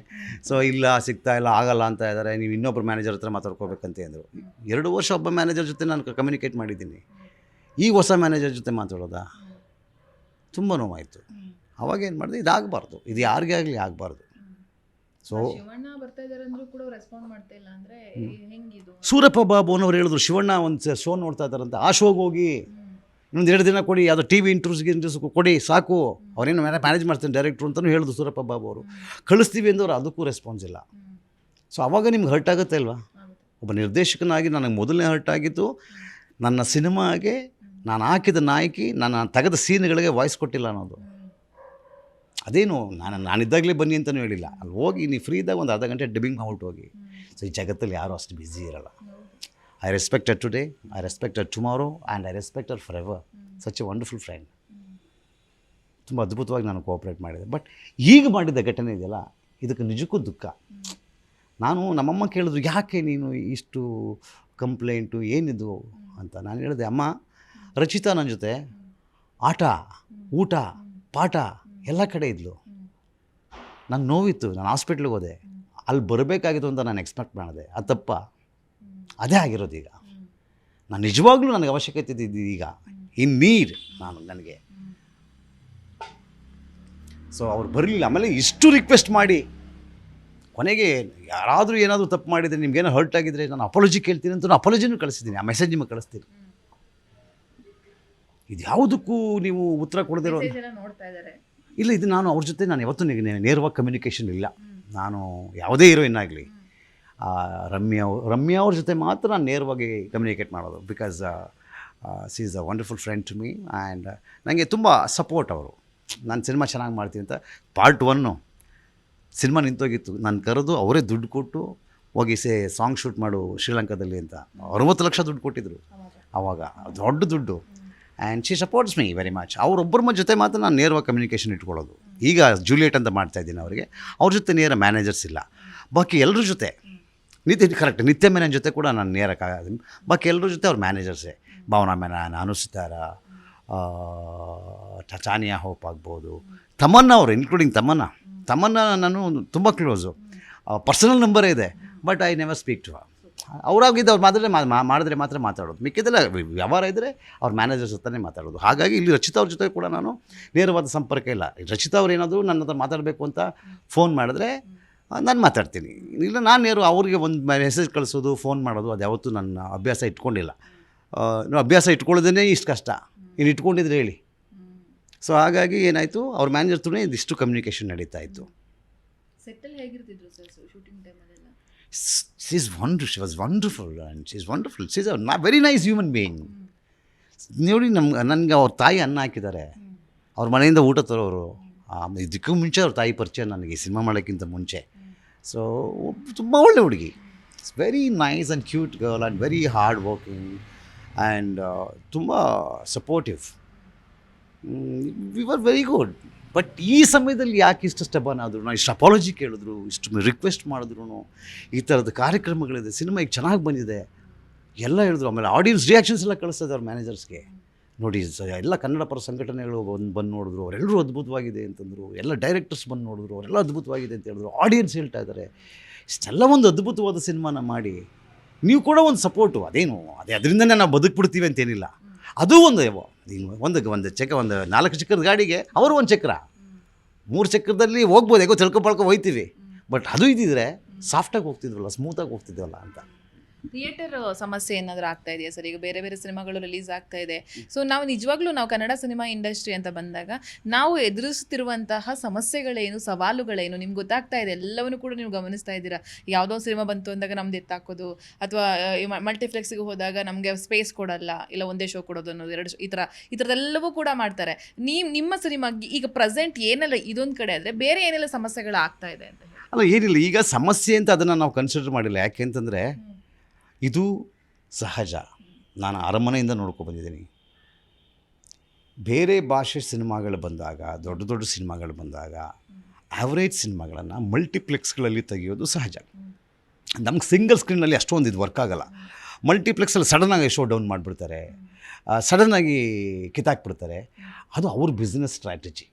ಸೊ ಇಲ್ಲ, ಸಿಗ್ತಾ ಇಲ್ಲ, ಆಗಲ್ಲ ಅಂತ ಇದ್ದಾರೆ ನೀವು ಇನ್ನೊಬ್ಬರು ಮ್ಯಾನೇಜರ್ ಹತ್ರ ಮಾತಾಡ್ಕೋಬೇಕಂತ ಅಂದರು. ಎರಡು ವರ್ಷ ಒಬ್ಬ ಮ್ಯಾನೇಜರ್ ಜೊತೆ ನಾನು ಕಮ್ಯುನಿಕೇಟ್ ಮಾಡಿದ್ದೀನಿ. ಈಗ ಹೊಸ ಮ್ಯಾನೇಜರ್ ಜೊತೆ ಮಾತಾಡೋದಾ? ತುಂಬ ನೋವಾಯಿತು. ಅವಾಗ ಏನು ಮಾಡಿದೆ? ಇದಾಗಬಾರ್ದು. ಇದು ಯಾರಿಗೇ ಆಗಲಿ ಆಗಬಾರ್ದು. ಸೊ ಸೂರಪ್ಪ ಬಾಬು ಅನ್ನೋರು ಹೇಳಿದ್ರು ಶಿವಣ್ಣ ಒಂದು ಶೋ ನೋಡ್ತಾ ಇದ್ದಾರಂತೆ ಆ ಶೋಗೆ ಹೋಗಿ ಇನ್ನೊಂದು ಎರಡು ದಿನ ಕೊಡಿ ಯಾವುದೋ ಟಿ ವಿ ಇಂಟ್ರೂಸ್ಗೆ ಇಂಟ್ರೂಸ್ ಕೊಡಿ ಸಾಕು. ಅವ್ರೇನು ಮ್ಯಾನೇಜ್ ಮಾಡ್ತೀನಿ ಡೈರೆಕ್ಟ್ರು ಅಂತಲೂ ಹೇಳಿದ್ರು ಸೂರಪ್ಪ ಬಾಬು ಅವರು. ಕಳಿಸ್ತೀವಿ ಅಂದವ್ರು ಅದಕ್ಕೂ ರೆಸ್ಪಾನ್ಸ್ ಇಲ್ಲ. ಸೊ ಅವಾಗ ನಿಮ್ಗೆ ಹರ್ಟ್ ಆಗುತ್ತೆ ಅಲ್ವಾ? ಒಬ್ಬ ನಿರ್ದೇಶಕನಾಗಿ ನನಗೆ ಮೊದಲನೇ ಹರ್ಟ್ ಆಗಿದ್ದು ನನ್ನ ಸಿನಿಮಾಗೆ ನಾನು ಹಾಕಿದ ನಾಯಕಿ ನಾನು ತೆಗೆದ ಸೀನ್ಗಳಿಗೆ ವಾಯ್ಸ್ ಕೊಟ್ಟಿಲ್ಲ ಅನ್ನೋದು. ಅದೇನು ನಾನು ನಾನಿದ್ದಾಗಲೇ ಬನ್ನಿ ಅಂತಲೂ ಹೇಳಿಲ್ಲ. ಅಲ್ಲಿ ಹೋಗಿ ನೀವು ಫ್ರೀ ಇದ್ದಾಗ ಒಂದು ಅರ್ಧ ಗಂಟೆ ಡಬ್ಬಿಂಗ್ ಮಾಡ್ಬಿಟ್ಟು ಹೋಗಿ. ಸೊ ಈ ಜಗತ್ತಲ್ಲಿ ಯಾರೂ ಅಷ್ಟು ಬ್ಯುಸಿ ಇರಲ್ಲ. I respected today I respect her tomorrow and I respected forever such a wonderful friend ತುಂಬ ಅದ್ಭುತವಾಗಿ ನಾನು ಕೋಆಪ್ರೇಟ್ ಮಾಡಿದೆ. ಬಟ್ ಈಗ ಮಾಡಿದ ಘಟನೆ ಇದೆಯಲ್ಲ ಇದಕ್ಕೆ ನಿಜಕ್ಕೂ ದುಃಖ. ನಾನು ನಮ್ಮಮ್ಮ ಕೇಳಿದ್ರು ಯಾಕೆ ನೀನು ಇಷ್ಟು ಕಂಪ್ಲೇಂಟು ಏನಿದು? ಅಂತ ನಾನು ಹೇಳಿದೆ ಅಮ್ಮ ರಚಿತಾ ನನ್ನ ಜೊತೆ ಆಟ ಊಟ ಪಾಠ ಎಲ್ಲ ಕಡೆ ಇದ್ಲು. ನಂಗೆ ನೋವಿತ್ತು, ನಾನು ಹಾಸ್ಪಿಟ್ಲಿಗೆ ಹೋದೆ. ಅಲ್ಲಿ ಬರಬೇಕಾಗಿತ್ತು ಅಂತ ನಾನು ಎಕ್ಸ್ಪೆಕ್ಟ್ ಮಾಡಿದೆ. ಅದು ತಪ್ಪ? ಅದೇ ಆಗಿರೋದು ಈಗ. ನಾನು ನಿಜವಾಗ್ಲೂ ನನಗೆ ಅವಶ್ಯಕತೆ ಇದ್ದಿದ್ದು ಈಗ. ಇನ್ ನೀಡ್ ನಾನು ನನಗೆ. ಸೊ ಅವ್ರು ಬರಲಿಲ್ಲ. ಆಮೇಲೆ ಇಷ್ಟು ರಿಕ್ವೆಸ್ಟ್ ಮಾಡಿ ಕೊನೆಗೆ ಯಾರಾದರೂ ಏನಾದರೂ ತಪ್ಪು ಮಾಡಿದರೆ ನಿಮ್ಗೇನೋ ಹರ್ಟ್ ಆಗಿದ್ರೆ ನಾನು ಅಪಾಲಜಿ ಕೇಳ್ತೀನಿ ಅಂತ ಅಪಾಲಜಿನೂ ಕಳಿಸ್ತೀನಿ ಆ ಮೆಸೇಜ್ ನಿಮಗೆ ಕಳಿಸ್ತೀನಿ. ಇದು ಯಾವುದಕ್ಕೂ ನೀವು ಉತ್ತರ ಕೊಡದಿರೋ ನೋಡ್ತಾ ಇದಾರೆ ಇಲ್ಲ ಇದು ನಾನು ಅವ್ರ ಜೊತೆ ನಾನು ಯಾವತ್ತೂ ನೇರವಾಗಿ ಕಮ್ಯುನಿಕೇಷನ್ ಇಲ್ಲ. ನಾನು ಯಾವುದೇ ಹೀರೋಯಿನ್ ಆಗಲಿ ರಮ್ಯಾ ರಮ್ಯಾ ಅವ್ರ ಜೊತೆ ಮಾತ್ರ ನಾನು ನೇರವಾಗಿ ಕಮ್ಯುನಿಕೇಟ್ ಮಾಡೋದು. Because she is a wonderful friend to me and ನನಗೆ ತುಂಬ ಸಪೋರ್ಟ್ ಅವರು. ನಾನು ಸಿನಿಮಾ ಚೆನ್ನಾಗಿ ಮಾಡ್ತೀನಿ ಅಂತ ಪಾರ್ಟ್ ಒನ್ನು ಸಿನಿಮಾ ನಿಂತೋಗಿತ್ತು. ನಾನು ಕರೆದು ಅವರೇ ದುಡ್ಡು ಕೊಟ್ಟು ಹೋಗಿ ಸೇ ಸಾಂಗ್ ಶೂಟ್ ಮಾಡು ಶ್ರೀಲಂಕಾದಲ್ಲಿ ಅಂತ. ಅರವತ್ತು ಲಕ್ಷ ದುಡ್ಡು ಕೊಟ್ಟಿದ್ರು. ಆವಾಗ ದೊಡ್ಡ ದುಡ್ಡು. And she supports me very much ಅವರೊಬ್ಬರ ಜೊತೆ ಮಾತ್ರ ನಾನು ನೇರವಾಗಿ ಕಮ್ಯುನಿಕೇಷನ್ ಇಟ್ಕೊಳ್ಳೋದು. ಈಗ ಜೂಲಿಯೇಟ್ ಅಂತ ಮಾಡ್ತಾ ಇದ್ದೀನಿ ಅವರಿಗೆ. ಅವ್ರ ಜೊತೆ ನೇರ ಮ್ಯಾನೇಜರ್ಸ್ ಇಲ್ಲ. ಬಾಕಿ ಎಲ್ಲರ ಜೊತೆ. ನಿತ್ಯ ಕರೆಕ್ಟ್ ನಿತ್ಯ ಮೇನನ್ ಜೊತೆ ಕೂಡ ನಾನು ನೇರ ಬಾಕಿ ಎಲ್ಲರ ಜೊತೆ ಅವ್ರ ಮ್ಯಾನೇಜರ್ಸೇ ಭಾವನಾ ಮೆನಾನ್ ಅನುಸಿತಾರ ಚಾನಿಯಾ ಹೋಪ್ ಆಗ್ಬೋದು. ತಮನ್ನ ಅವರು ಇನ್ಕ್ಲೂಡಿಂಗ್ ತಮನ್ನ. ತಮನ್ನ ನಾನು ತುಂಬ ಕ್ಲೋಸು ಪರ್ಸನಲ್ ನಂಬರೇ ಇದೆ. But I never speak to ಅವರಾಗಿದ್ದು ಅವ್ರು ಮಾತ್ರ ಮಾಡಿದ್ರೆ ಮಾತ್ರ ಮಾತಾಡೋದು. ಮಿಕ್ಕಿದೆಲ್ಲ ವ್ಯವಹಾರ ಇದ್ದರೆ ಅವ್ರ ಮ್ಯಾನೇಜರ್ ಹತ್ರನೇ ಮಾತಾಡೋದು. ಹಾಗಾಗಿ ಇಲ್ಲಿ ರಚಿತಾ ಅವ್ರ ಜೊತೆ ಕೂಡ ನಾನು ನೇರವಾದ ಸಂಪರ್ಕ ಇಲ್ಲ. ರಚಿತಾ ಅವ್ರು ಏನಾದರೂ ನನ್ನ ಹತ್ರ ಮಾತಾಡಬೇಕು ಅಂತ ಫೋನ್ ಮಾಡಿದ್ರೆ ನಾನು ಮಾತಾಡ್ತೀನಿ. ಇಲ್ಲ ನಾನು ನೇರು ಅವ್ರಿಗೆ ಒಂದು ಮೆಸೇಜ್ ಕಳಿಸೋದು ಫೋನ್ ಮಾಡೋದು ಅದು ಯಾವತ್ತೂ ನನ್ನ ಅಭ್ಯಾಸ ಇಟ್ಕೊಂಡಿಲ್ಲ. ಅಭ್ಯಾಸ ಇಟ್ಕೊಳ್ಳೋದೇ ಇಷ್ಟು ಕಷ್ಟ. ಇನ್ನು ಇಟ್ಕೊಂಡಿದ್ರೆ ಹೇಳಿ. ಸೊ ಹಾಗಾಗಿ ಏನಾಯಿತು ಅವ್ರ ಮ್ಯಾನೇಜರ್ ತುಂಬ ಇದಿಷ್ಟು ಕಮ್ಯುನಿಕೇಷನ್ ನಡೀತಾ ಇತ್ತು. Settle wonder she was wonderful and she is wonderful she is a very nice human being ನೋಡಿ ನಮ್ಗೆ ನನಗೆ ಅವ್ರ ತಾಯಿ ಅನ್ನ ಹಾಕಿದ್ದಾರೆ. ಅವ್ರ ಮನೆಯಿಂದ ಊಟ ತರೋರು. ಇದಕ್ಕೂ ಮುಂಚೆ ಅವ್ರ ತಾಯಿ ಪರಿಚಯ ನನಗೆ ಸಿನಿಮಾ ಮಾಡೋಕ್ಕಿಂತ ಮುಂಚೆ. ಸೊ ತುಂಬ ಒಳ್ಳೆ ಹುಡುಗಿ. It's very nice and cute girl and very hard working and ತುಂಬ supportive we were very good but ಈ ಸಮಯದಲ್ಲಿ ಯಾಕೆ ಇಷ್ಟು ಸ್ಟಬನ್ ಆದರು ಇಷ್ಟು ಅಪಾಲಜಿ ಕೇಳಿದ್ರು, ಇಷ್ಟು ರಿಕ್ವೆಸ್ಟ್ ಮಾಡಿದ್ರು ಈ ಥರದ ಕಾರ್ಯಕ್ರಮಗಳಿದೆ ಸಿನಿಮಾ ಈಗ ಚೆನ್ನಾಗಿ ಬಂದಿದೆ, ಎಲ್ಲ ಹೇಳಿದ್ರು. ಆಮೇಲೆ ಆಡಿಯನ್ಸ್ ರಿಯಾಕ್ಷನ್ಸ್ ಎಲ್ಲ ಕಳಿಸ್ತಾ ಅವ್ರ ಮ್ಯಾನೇಜರ್ಸ್ಗೆ ನೋಡಿ ಎಲ್ಲ ಕನ್ನಡ ಪರ ಸಂಘಟನೆಗಳು ಬಂದು ಬಂದು ನೋಡಿದ್ರು ಅವರೆಲ್ಲರೂ ಅದ್ಭುತವಾಗಿದೆ ಅಂತಂದರು, ಎಲ್ಲ ಡೈರೆಕ್ಟರ್ಸ್ ಬಂದು ನೋಡಿದ್ರು, ಅವರೆಲ್ಲ ಅದ್ಭುತವಾಗಿದೆ ಅಂತ ಹೇಳಿದ್ರು. ಆಡಿಯನ್ಸ್ ಹೇಳ್ತಾ ಇದ್ದಾರೆ ಇಷ್ಟೆಲ್ಲ ಒಂದು ಅದ್ಭುತವಾದ ಸಿನಿಮಾನ ಮಾಡಿ, ನೀವು ಕೂಡ ಒಂದು ಸಪೋರ್ಟು ಅದೇನು, ಅದೇ ಅದರಿಂದನೇ ನಾವು ಬದುಕ್ಬಿಡ್ತೀವಿ ಅಂತೇನಿಲ್ಲ ಅದು ಒಂದು ಒಂದು ಒಂದು ಚಕ್ರ ಒಂದು ನಾಲ್ಕು ಚಕ್ರದ ಗಾಡಿಗೆ ಅವರು ಒಂದು ಚಕ್ರ. ಮೂರು ಚಕ್ರದಲ್ಲಿ ಹೋಗ್ಬೋದು ಹೇಗೋ ತಿಳ್ಕೊ ಪಳ್ಕೊ ಹೋಯ್ತೀವಿ ಬಟ್ ಅದು ಇದ್ದಿದ್ರೆ ಸಾಫ್ಟಾಗಿ ಹೋಗ್ತಿದ್ವಲ್ಲ ಸ್ಮೂತಾಗಿ ಹೋಗ್ತಿದ್ವಲ್ಲ ಅಂತ. ಥಿಯೇಟರ್ ಸಮಸ್ಯೆ ಏನಾದರೂ ಆಗ್ತಾ ಇದೆಯಾ ಸರ್? ಈಗ ಬೇರೆ ಬೇರೆ ಸಿನಿಮಾಗಳು ರಿಲೀಸ್ ಆಗ್ತಾ ಇದೆ. ಸೊ ನಾವು ನಿಜವಾಗ್ಲೂ ನಾವು ಕನ್ನಡ ಸಿನಿಮಾ ಇಂಡಸ್ಟ್ರಿ ಅಂತ ಬಂದಾಗ ನಾವು ಎದುರಿಸುತ್ತಿರುವಂತಹ ಸಮಸ್ಯೆಗಳೇನು ಸವಾಲುಗಳೇನು ನಿಮ್ಗೆ ಗೊತ್ತಾಗ್ತಾ ಇದೆ? ಎಲ್ಲವನ್ನು ಕೂಡ ನೀವು ಗಮನಿಸ್ತಾ ಇದ್ದೀರಾ? ಯಾವುದೋ ಸಿನಿಮಾ ಬಂತು ಅಂದಾಗ ನಮ್ದು ಎತ್ತಾಕೋದು ಅಥವಾ ಮಲ್ಟಿಫ್ಲೆಕ್ಸ್ಗೆ ಹೋದಾಗ ನಮಗೆ ಸ್ಪೇಸ್ ಕೊಡಲ್ಲ ಇಲ್ಲ ಒಂದೇ ಶೋ ಕೊಡೋದು ಅನ್ನೋದು ಎರಡು ಈ ಥರ ಈ ಥರದ್ದೆಲ್ಲವೂ ಕೂಡ ಮಾಡ್ತಾರೆ. ನೀವು ನಿಮ್ಮ ಸಿನಿಮಾಗೆ ಈಗ ಪ್ರೆಸೆಂಟ್ ಏನೆಲ್ಲ ಇದೊಂದು ಕಡೆ ಆದರೆ ಬೇರೆ ಏನೆಲ್ಲ ಸಮಸ್ಯೆಗಳು ಆಗ್ತಾ ಇದೆ ಅಂತ ಅಲ್ಲ ಏನಿಲ್ಲ ಈಗ ಸಮಸ್ಯೆ ಅಂತ ಅದನ್ನು ನಾವು ಕನ್ಸಿಡರ್ ಮಾಡಿಲ್ಲ. ಯಾಕೆ ಅಂತಂದರೆ ಇದು ಸಹಜ. ನಾನು ಅರಮನೆಯಿಂದ ನೋಡ್ಕೊ ಬಂದಿದ್ದೀನಿ. ಬೇರೆ ಭಾಷೆ ಸಿನಿಮಾಗಳು ಬಂದಾಗ, ದೊಡ್ಡ ದೊಡ್ಡ ಸಿನಿಮಾಗಳು ಬಂದಾಗ ಆವ್ರೇಜ್ ಸಿನಿಮಾಗಳನ್ನು ಮಲ್ಟಿಪ್ಲೆಕ್ಸ್ಗಳಲ್ಲಿ ತೆಗೆಯೋದು ಸಹಜ. ನಮ್ಗೆ ಸಿಂಗಲ್ ಸ್ಕ್ರೀನಲ್ಲಿ ಅಷ್ಟೊಂದು ಇದು ವರ್ಕ್ ಆಗಲ್ಲ. ಮಲ್ಟಿಪ್ಲೆಕ್ಸಲ್ಲಿ ಸಡನ್ನಾಗಿ ಶೋ ಡೌನ್ ಮಾಡಿಬಿಡ್ತಾರೆ. ಸಡನ್ನಾಗಿ ಕಿತ್ತಾಕ್ಬಿಡ್ತಾರೆ. ಅದು ಅವ್ರ ಬಿಸ್ನೆಸ್ ಸ್ಟ್ರಾಟಜಿ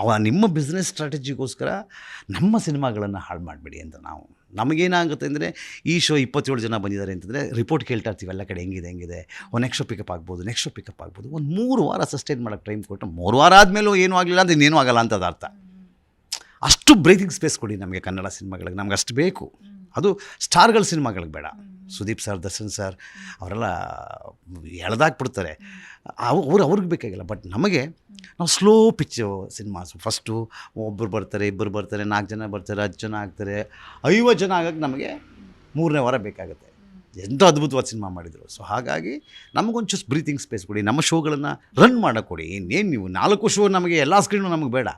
ಅವ ನಿಮ್ಮ ಬಿಸ್ನೆಸ್ ಸ್ಟ್ರಾಟಜಿಗೋಸ್ಕರ ನಮ್ಮ ಸಿನಿಮಾಗಳನ್ನು ಹಾಳು ಮಾಡಬೇಡಿ ಅಂತ ನಾವು. ನಮಗೇನಾಗುತ್ತೆ ಅಂದರೆ, ಈ ಶೋ ಇಪ್ಪತ್ತೇಳು ಜನ ಬಂದಿದ್ದಾರೆ ಅಂತಂದರೆ ರಿಪೋರ್ಟ್ ಕೇಳ್ತಾ ಇರ್ತೀವಿ, ಎಲ್ಲ ಕಡೆ ಹೆಂಗಿದೆ ಹೆಂಗಿದೆ. ಒಂದು ನೆಕ್ಸ್ಟ್ ಶೋ ಪಿಕಪ್ ಆಗ್ಬೋದು ನೆಕ್ಸ್ಟ್ ಶೋ ಪಿಕಪ್ ಆಗ್ಬೋದು. ಒಂದು ಮೂರು ವಾರ ಸಸ್ಟೈನ್ ಮಾಡೋಕ್ಕೆ ಟೈಮ್ ಕೊಟ್ಟು ಮೂರು ವಾರ ಆದಮೇಲೂ ಏನೂ ಆಗಲಿಲ್ಲ ಅಂದರೆ ಇನ್ನೇನೂ ಆಗಲ್ಲ ಅಂತ ಅದು ಅರ್ಥ ಅಷ್ಟು ಬ್ರೀತಿಂಗ್ ಸ್ಪೇಸ್ ಕೊಡಿ ನಮಗೆ ಕನ್ನಡ ಸಿನಿಮಾಗಳಿಗೆ, ನಮ್ಗೆ ಅಷ್ಟು ಬೇಕು. ಅದು ಸ್ಟಾರ್ಗಳ ಸಿನಿಮಾಗಳಿಗೆ ಬೇಡ. ಸುದೀಪ್ ಸರ್ ದರ್ಶನ್ ಸರ್ ಅವರೆಲ್ಲ ಎಳೆದಾಕ್ಬಿಡ್ತಾರೆ. ಅವು ಅವ್ರು ಅವ್ರಿಗೆ ಬೇಕಾಗಿಲ್ಲ ಬಟ್ ನಮಗೆ ನಾವು ಸ್ಲೋ ಪಿಚ್ಚು ಸಿನಿಮಾಸ್. ಫಸ್ಟು ಒಬ್ಬರು ಬರ್ತಾರೆ ಇಬ್ಬರು ಬರ್ತಾರೆ ನಾಲ್ಕು ಜನ ಬರ್ತಾರೆ ಹತ್ತು ಜನ ಆಗ್ತಾರೆ ಐವತ್ತು ಜನ ಆಗೋಕ್ಕೆ ನಮಗೆ ಮೂರನೇ ವಾರ ಬೇಕಾಗುತ್ತೆ. ಎಂಥ ಅದ್ಭುತವಾದ ಸಿನಿಮಾ ಮಾಡಿದರು. ಸೊ ಹಾಗಾಗಿ ನಮಗೊಂಚೂರು ಬ್ರೀತಿಂಗ್ ಸ್ಪೇಸ್ ಕೊಡಿ ನಮ್ಮ ಶೋಗಳನ್ನು ರನ್ ಮಾಡೋಕ್ಕೆ ಕೊಡಿ ಇನ್ನೇನು ನೀವು ನಾಲ್ಕು ಶೋ ನಮಗೆ ಎಲ್ಲ ಸ್ಕ್ರೀನು ನಮಗೆ ಬೇಡ.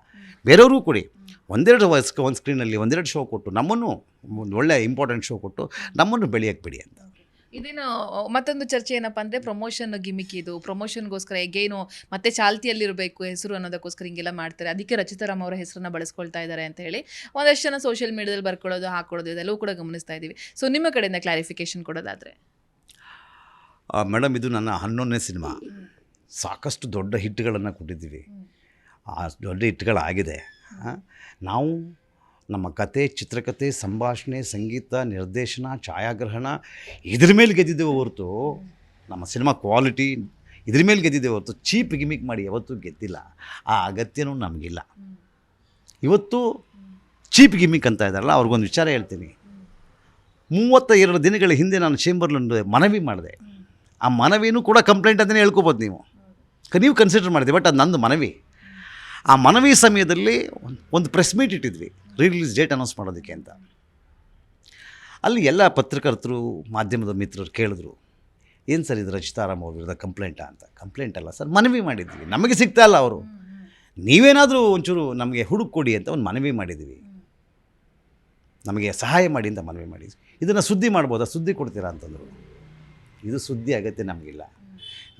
ಬೇರೆಯವ್ರಿಗೂ ಕೊಡಿ. ಒಂದೆರಡು ವಯಸ್ಸಿಗೆ ಒಂದು ಸ್ಕ್ರೀನಲ್ಲಿ ಒಂದೆರಡು ಶೋ ಕೊಟ್ಟು ನಮ್ಮನ್ನು ಒಂದು ಒಳ್ಳೆ ಇಂಪಾರ್ಟೆಂಟ್ ಶೋ ಕೊಟ್ಟು ನಮ್ಮನ್ನು ಬೆಳೆಯಕ್ಕೆ ಬಿಡಿ ಅಂತ. ಇದೇನು ಮತ್ತೊಂದು ಚರ್ಚೆ ಏನಪ್ಪ ಅಂದರೆ ಪ್ರಮೋಷನ್ ಗಿಮಿಕ್ ಇದು. ಪ್ರಮೋಷನ್ಗೋಸ್ಕರ ಹೇಗೇನು ಮತ್ತೆ ಚಾಲ್ತಿಯಲ್ಲಿರಬೇಕು ಹೆಸರು ಅನ್ನೋದಕ್ಕೋಸ್ಕರ ಹಿಂಗೆಲ್ಲ ಮಾಡ್ತಾರೆ. ಅದಕ್ಕೆ ರಚಿತಾರಾಮ್ ಅವರ ಹೆಸರನ್ನ ಬಳಸ್ಕೊಳ್ತಾ ಇದ್ದಾರೆ ಅಂತ ಹೇಳಿ ಒಂದಷ್ಟು ಜನ ಸೋಷಿಯಲ್ ಮೀಡಿಯಾದಲ್ಲಿ ಬರ್ಕೊಳ್ಳೋದು ಹಾಕೊಳ್ಳೋದು ಇದೆಲ್ಲವೂ ಕೂಡ ಗಮನಿಸ್ತಾ ಇದ್ದೀವಿ. ಸೊ ನಿಮ್ಮ ಕಡೆಯಿಂದ ಕ್ಲಾರಿಫಿಕೇಶನ್ ಕೊಡೋದಾದರೆ? ಮೇಡಮ್ ಇದು ನನ್ನ ಹನ್ನೊಂದನೇ ಸಿನಿಮಾ. ಸಾಕಷ್ಟು ದೊಡ್ಡ ಹಿಟ್ಗಳನ್ನು ಕೊಟ್ಟಿದ್ದೀವಿ. ಆ ದೊಡ್ಡ ಹಿಟ್ಗಳಾಗಿದೆ. ನಾವು ನಮ್ಮ ಕತೆ ಚಿತ್ರಕಥೆ ಸಂಭಾಷಣೆ, ಸಂಗೀತ, ನಿರ್ದೇಶನ, ಛಾಯಾಗ್ರಹಣ ಇದ್ರ ಮೇಲೆ ಗೆದ್ದಿದ್ದೇವೆ ಹೊರತು ನಮ್ಮ ಸಿನಿಮಾ ಕ್ವಾಲಿಟಿ ಇದ್ರ ಮೇಲೆ ಗೆದ್ದಿದ್ದೇವೆ ಹೊರತು ಚೀಪ್ ಗಿಮಿಕ್ ಮಾಡಿ ಯಾವತ್ತೂ ಗೆದ್ದಿಲ್ಲ. ಆ ಅಗತ್ಯನೂ ನಮಗಿಲ್ಲ. ಇವತ್ತು ಚೀಪ್ ಗಿಮಿಕ್ ಅಂತ ಇದ್ದಾರಲ್ಲ, ಅವ್ರಿಗೊಂದು ವಿಚಾರ ಹೇಳ್ತೀನಿ. ಮೂವತ್ತ ಎರಡು ದಿನಗಳ ಹಿಂದೆ ನಾನು ಚೇಂಬರ್ಲೊಂದು ಮನವಿ ಮಾಡಿದೆ. ಆ ಮನವಿನೂ ಕೂಡ ಕಂಪ್ಲೇಂಟ್ ಅಂತಲೇ ಹೇಳ್ಕೊಬೋದು ನೀವು. ನೀವು ಕನ್ಸಿಡರ್ ಮಾಡಿದೆ ಬಟ್ ಅದು ನಂದು ಮನವಿ. ಆ ಮನವಿ ಸಮಯದಲ್ಲಿ ಒಂದ್- ಪ್ರೆಸ್ ಮೀಟ್ ಇಟ್ಟಿದ್ವಿ ರಿಲೀಸ್ ಡೇಟ್ ಅನೌನ್ಸ್ ಮಾಡೋದಕ್ಕೆ ಅಂತ. ಅಲ್ಲಿ ಎಲ್ಲ ಪತ್ರಕರ್ತರು, ಮಾಧ್ಯಮದ ಮಿತ್ರರು ಕೇಳಿದ್ರು, ಏನು ಸರ್ ಇದು ರಚಿತಾರಾಮ್ ಅವ್ರ ವಿರುದ್ಧ ಕಂಪ್ಲೇಂಟಾ ಅಂತ. ಕಂಪ್ಲೇಂಟ್ ಅಲ್ಲ ಸರ್, ಮನವಿ ಮಾಡಿದ್ವಿ. ನಮಗೆ ಸಿಗ್ತಾ ಇಲ್ಲ ಅವರು. ನೀವೇನಾದರೂ ಒಂಚೂರು ನಮಗೆ ಹುಡುಕ್ ಕೊಡಿ ಅಂತ ಒಂದು ಮನವಿ ಮಾಡಿದ್ವಿ. ನಮಗೆ ಸಹಾಯ ಮಾಡಿ ಅಂತ ಮನವಿ ಮಾಡಿದ್ವಿ. ಇದನ್ನು ಸುದ್ದಿ ಮಾಡ್ಬೋದಾ? ಸುದ್ದಿ ಕೊಡ್ತೀರಾ ಅಂತಂದರು. ಇದು ಸುದ್ದಿ ಅಗತ್ಯ ನಮಗಿಲ್ಲ.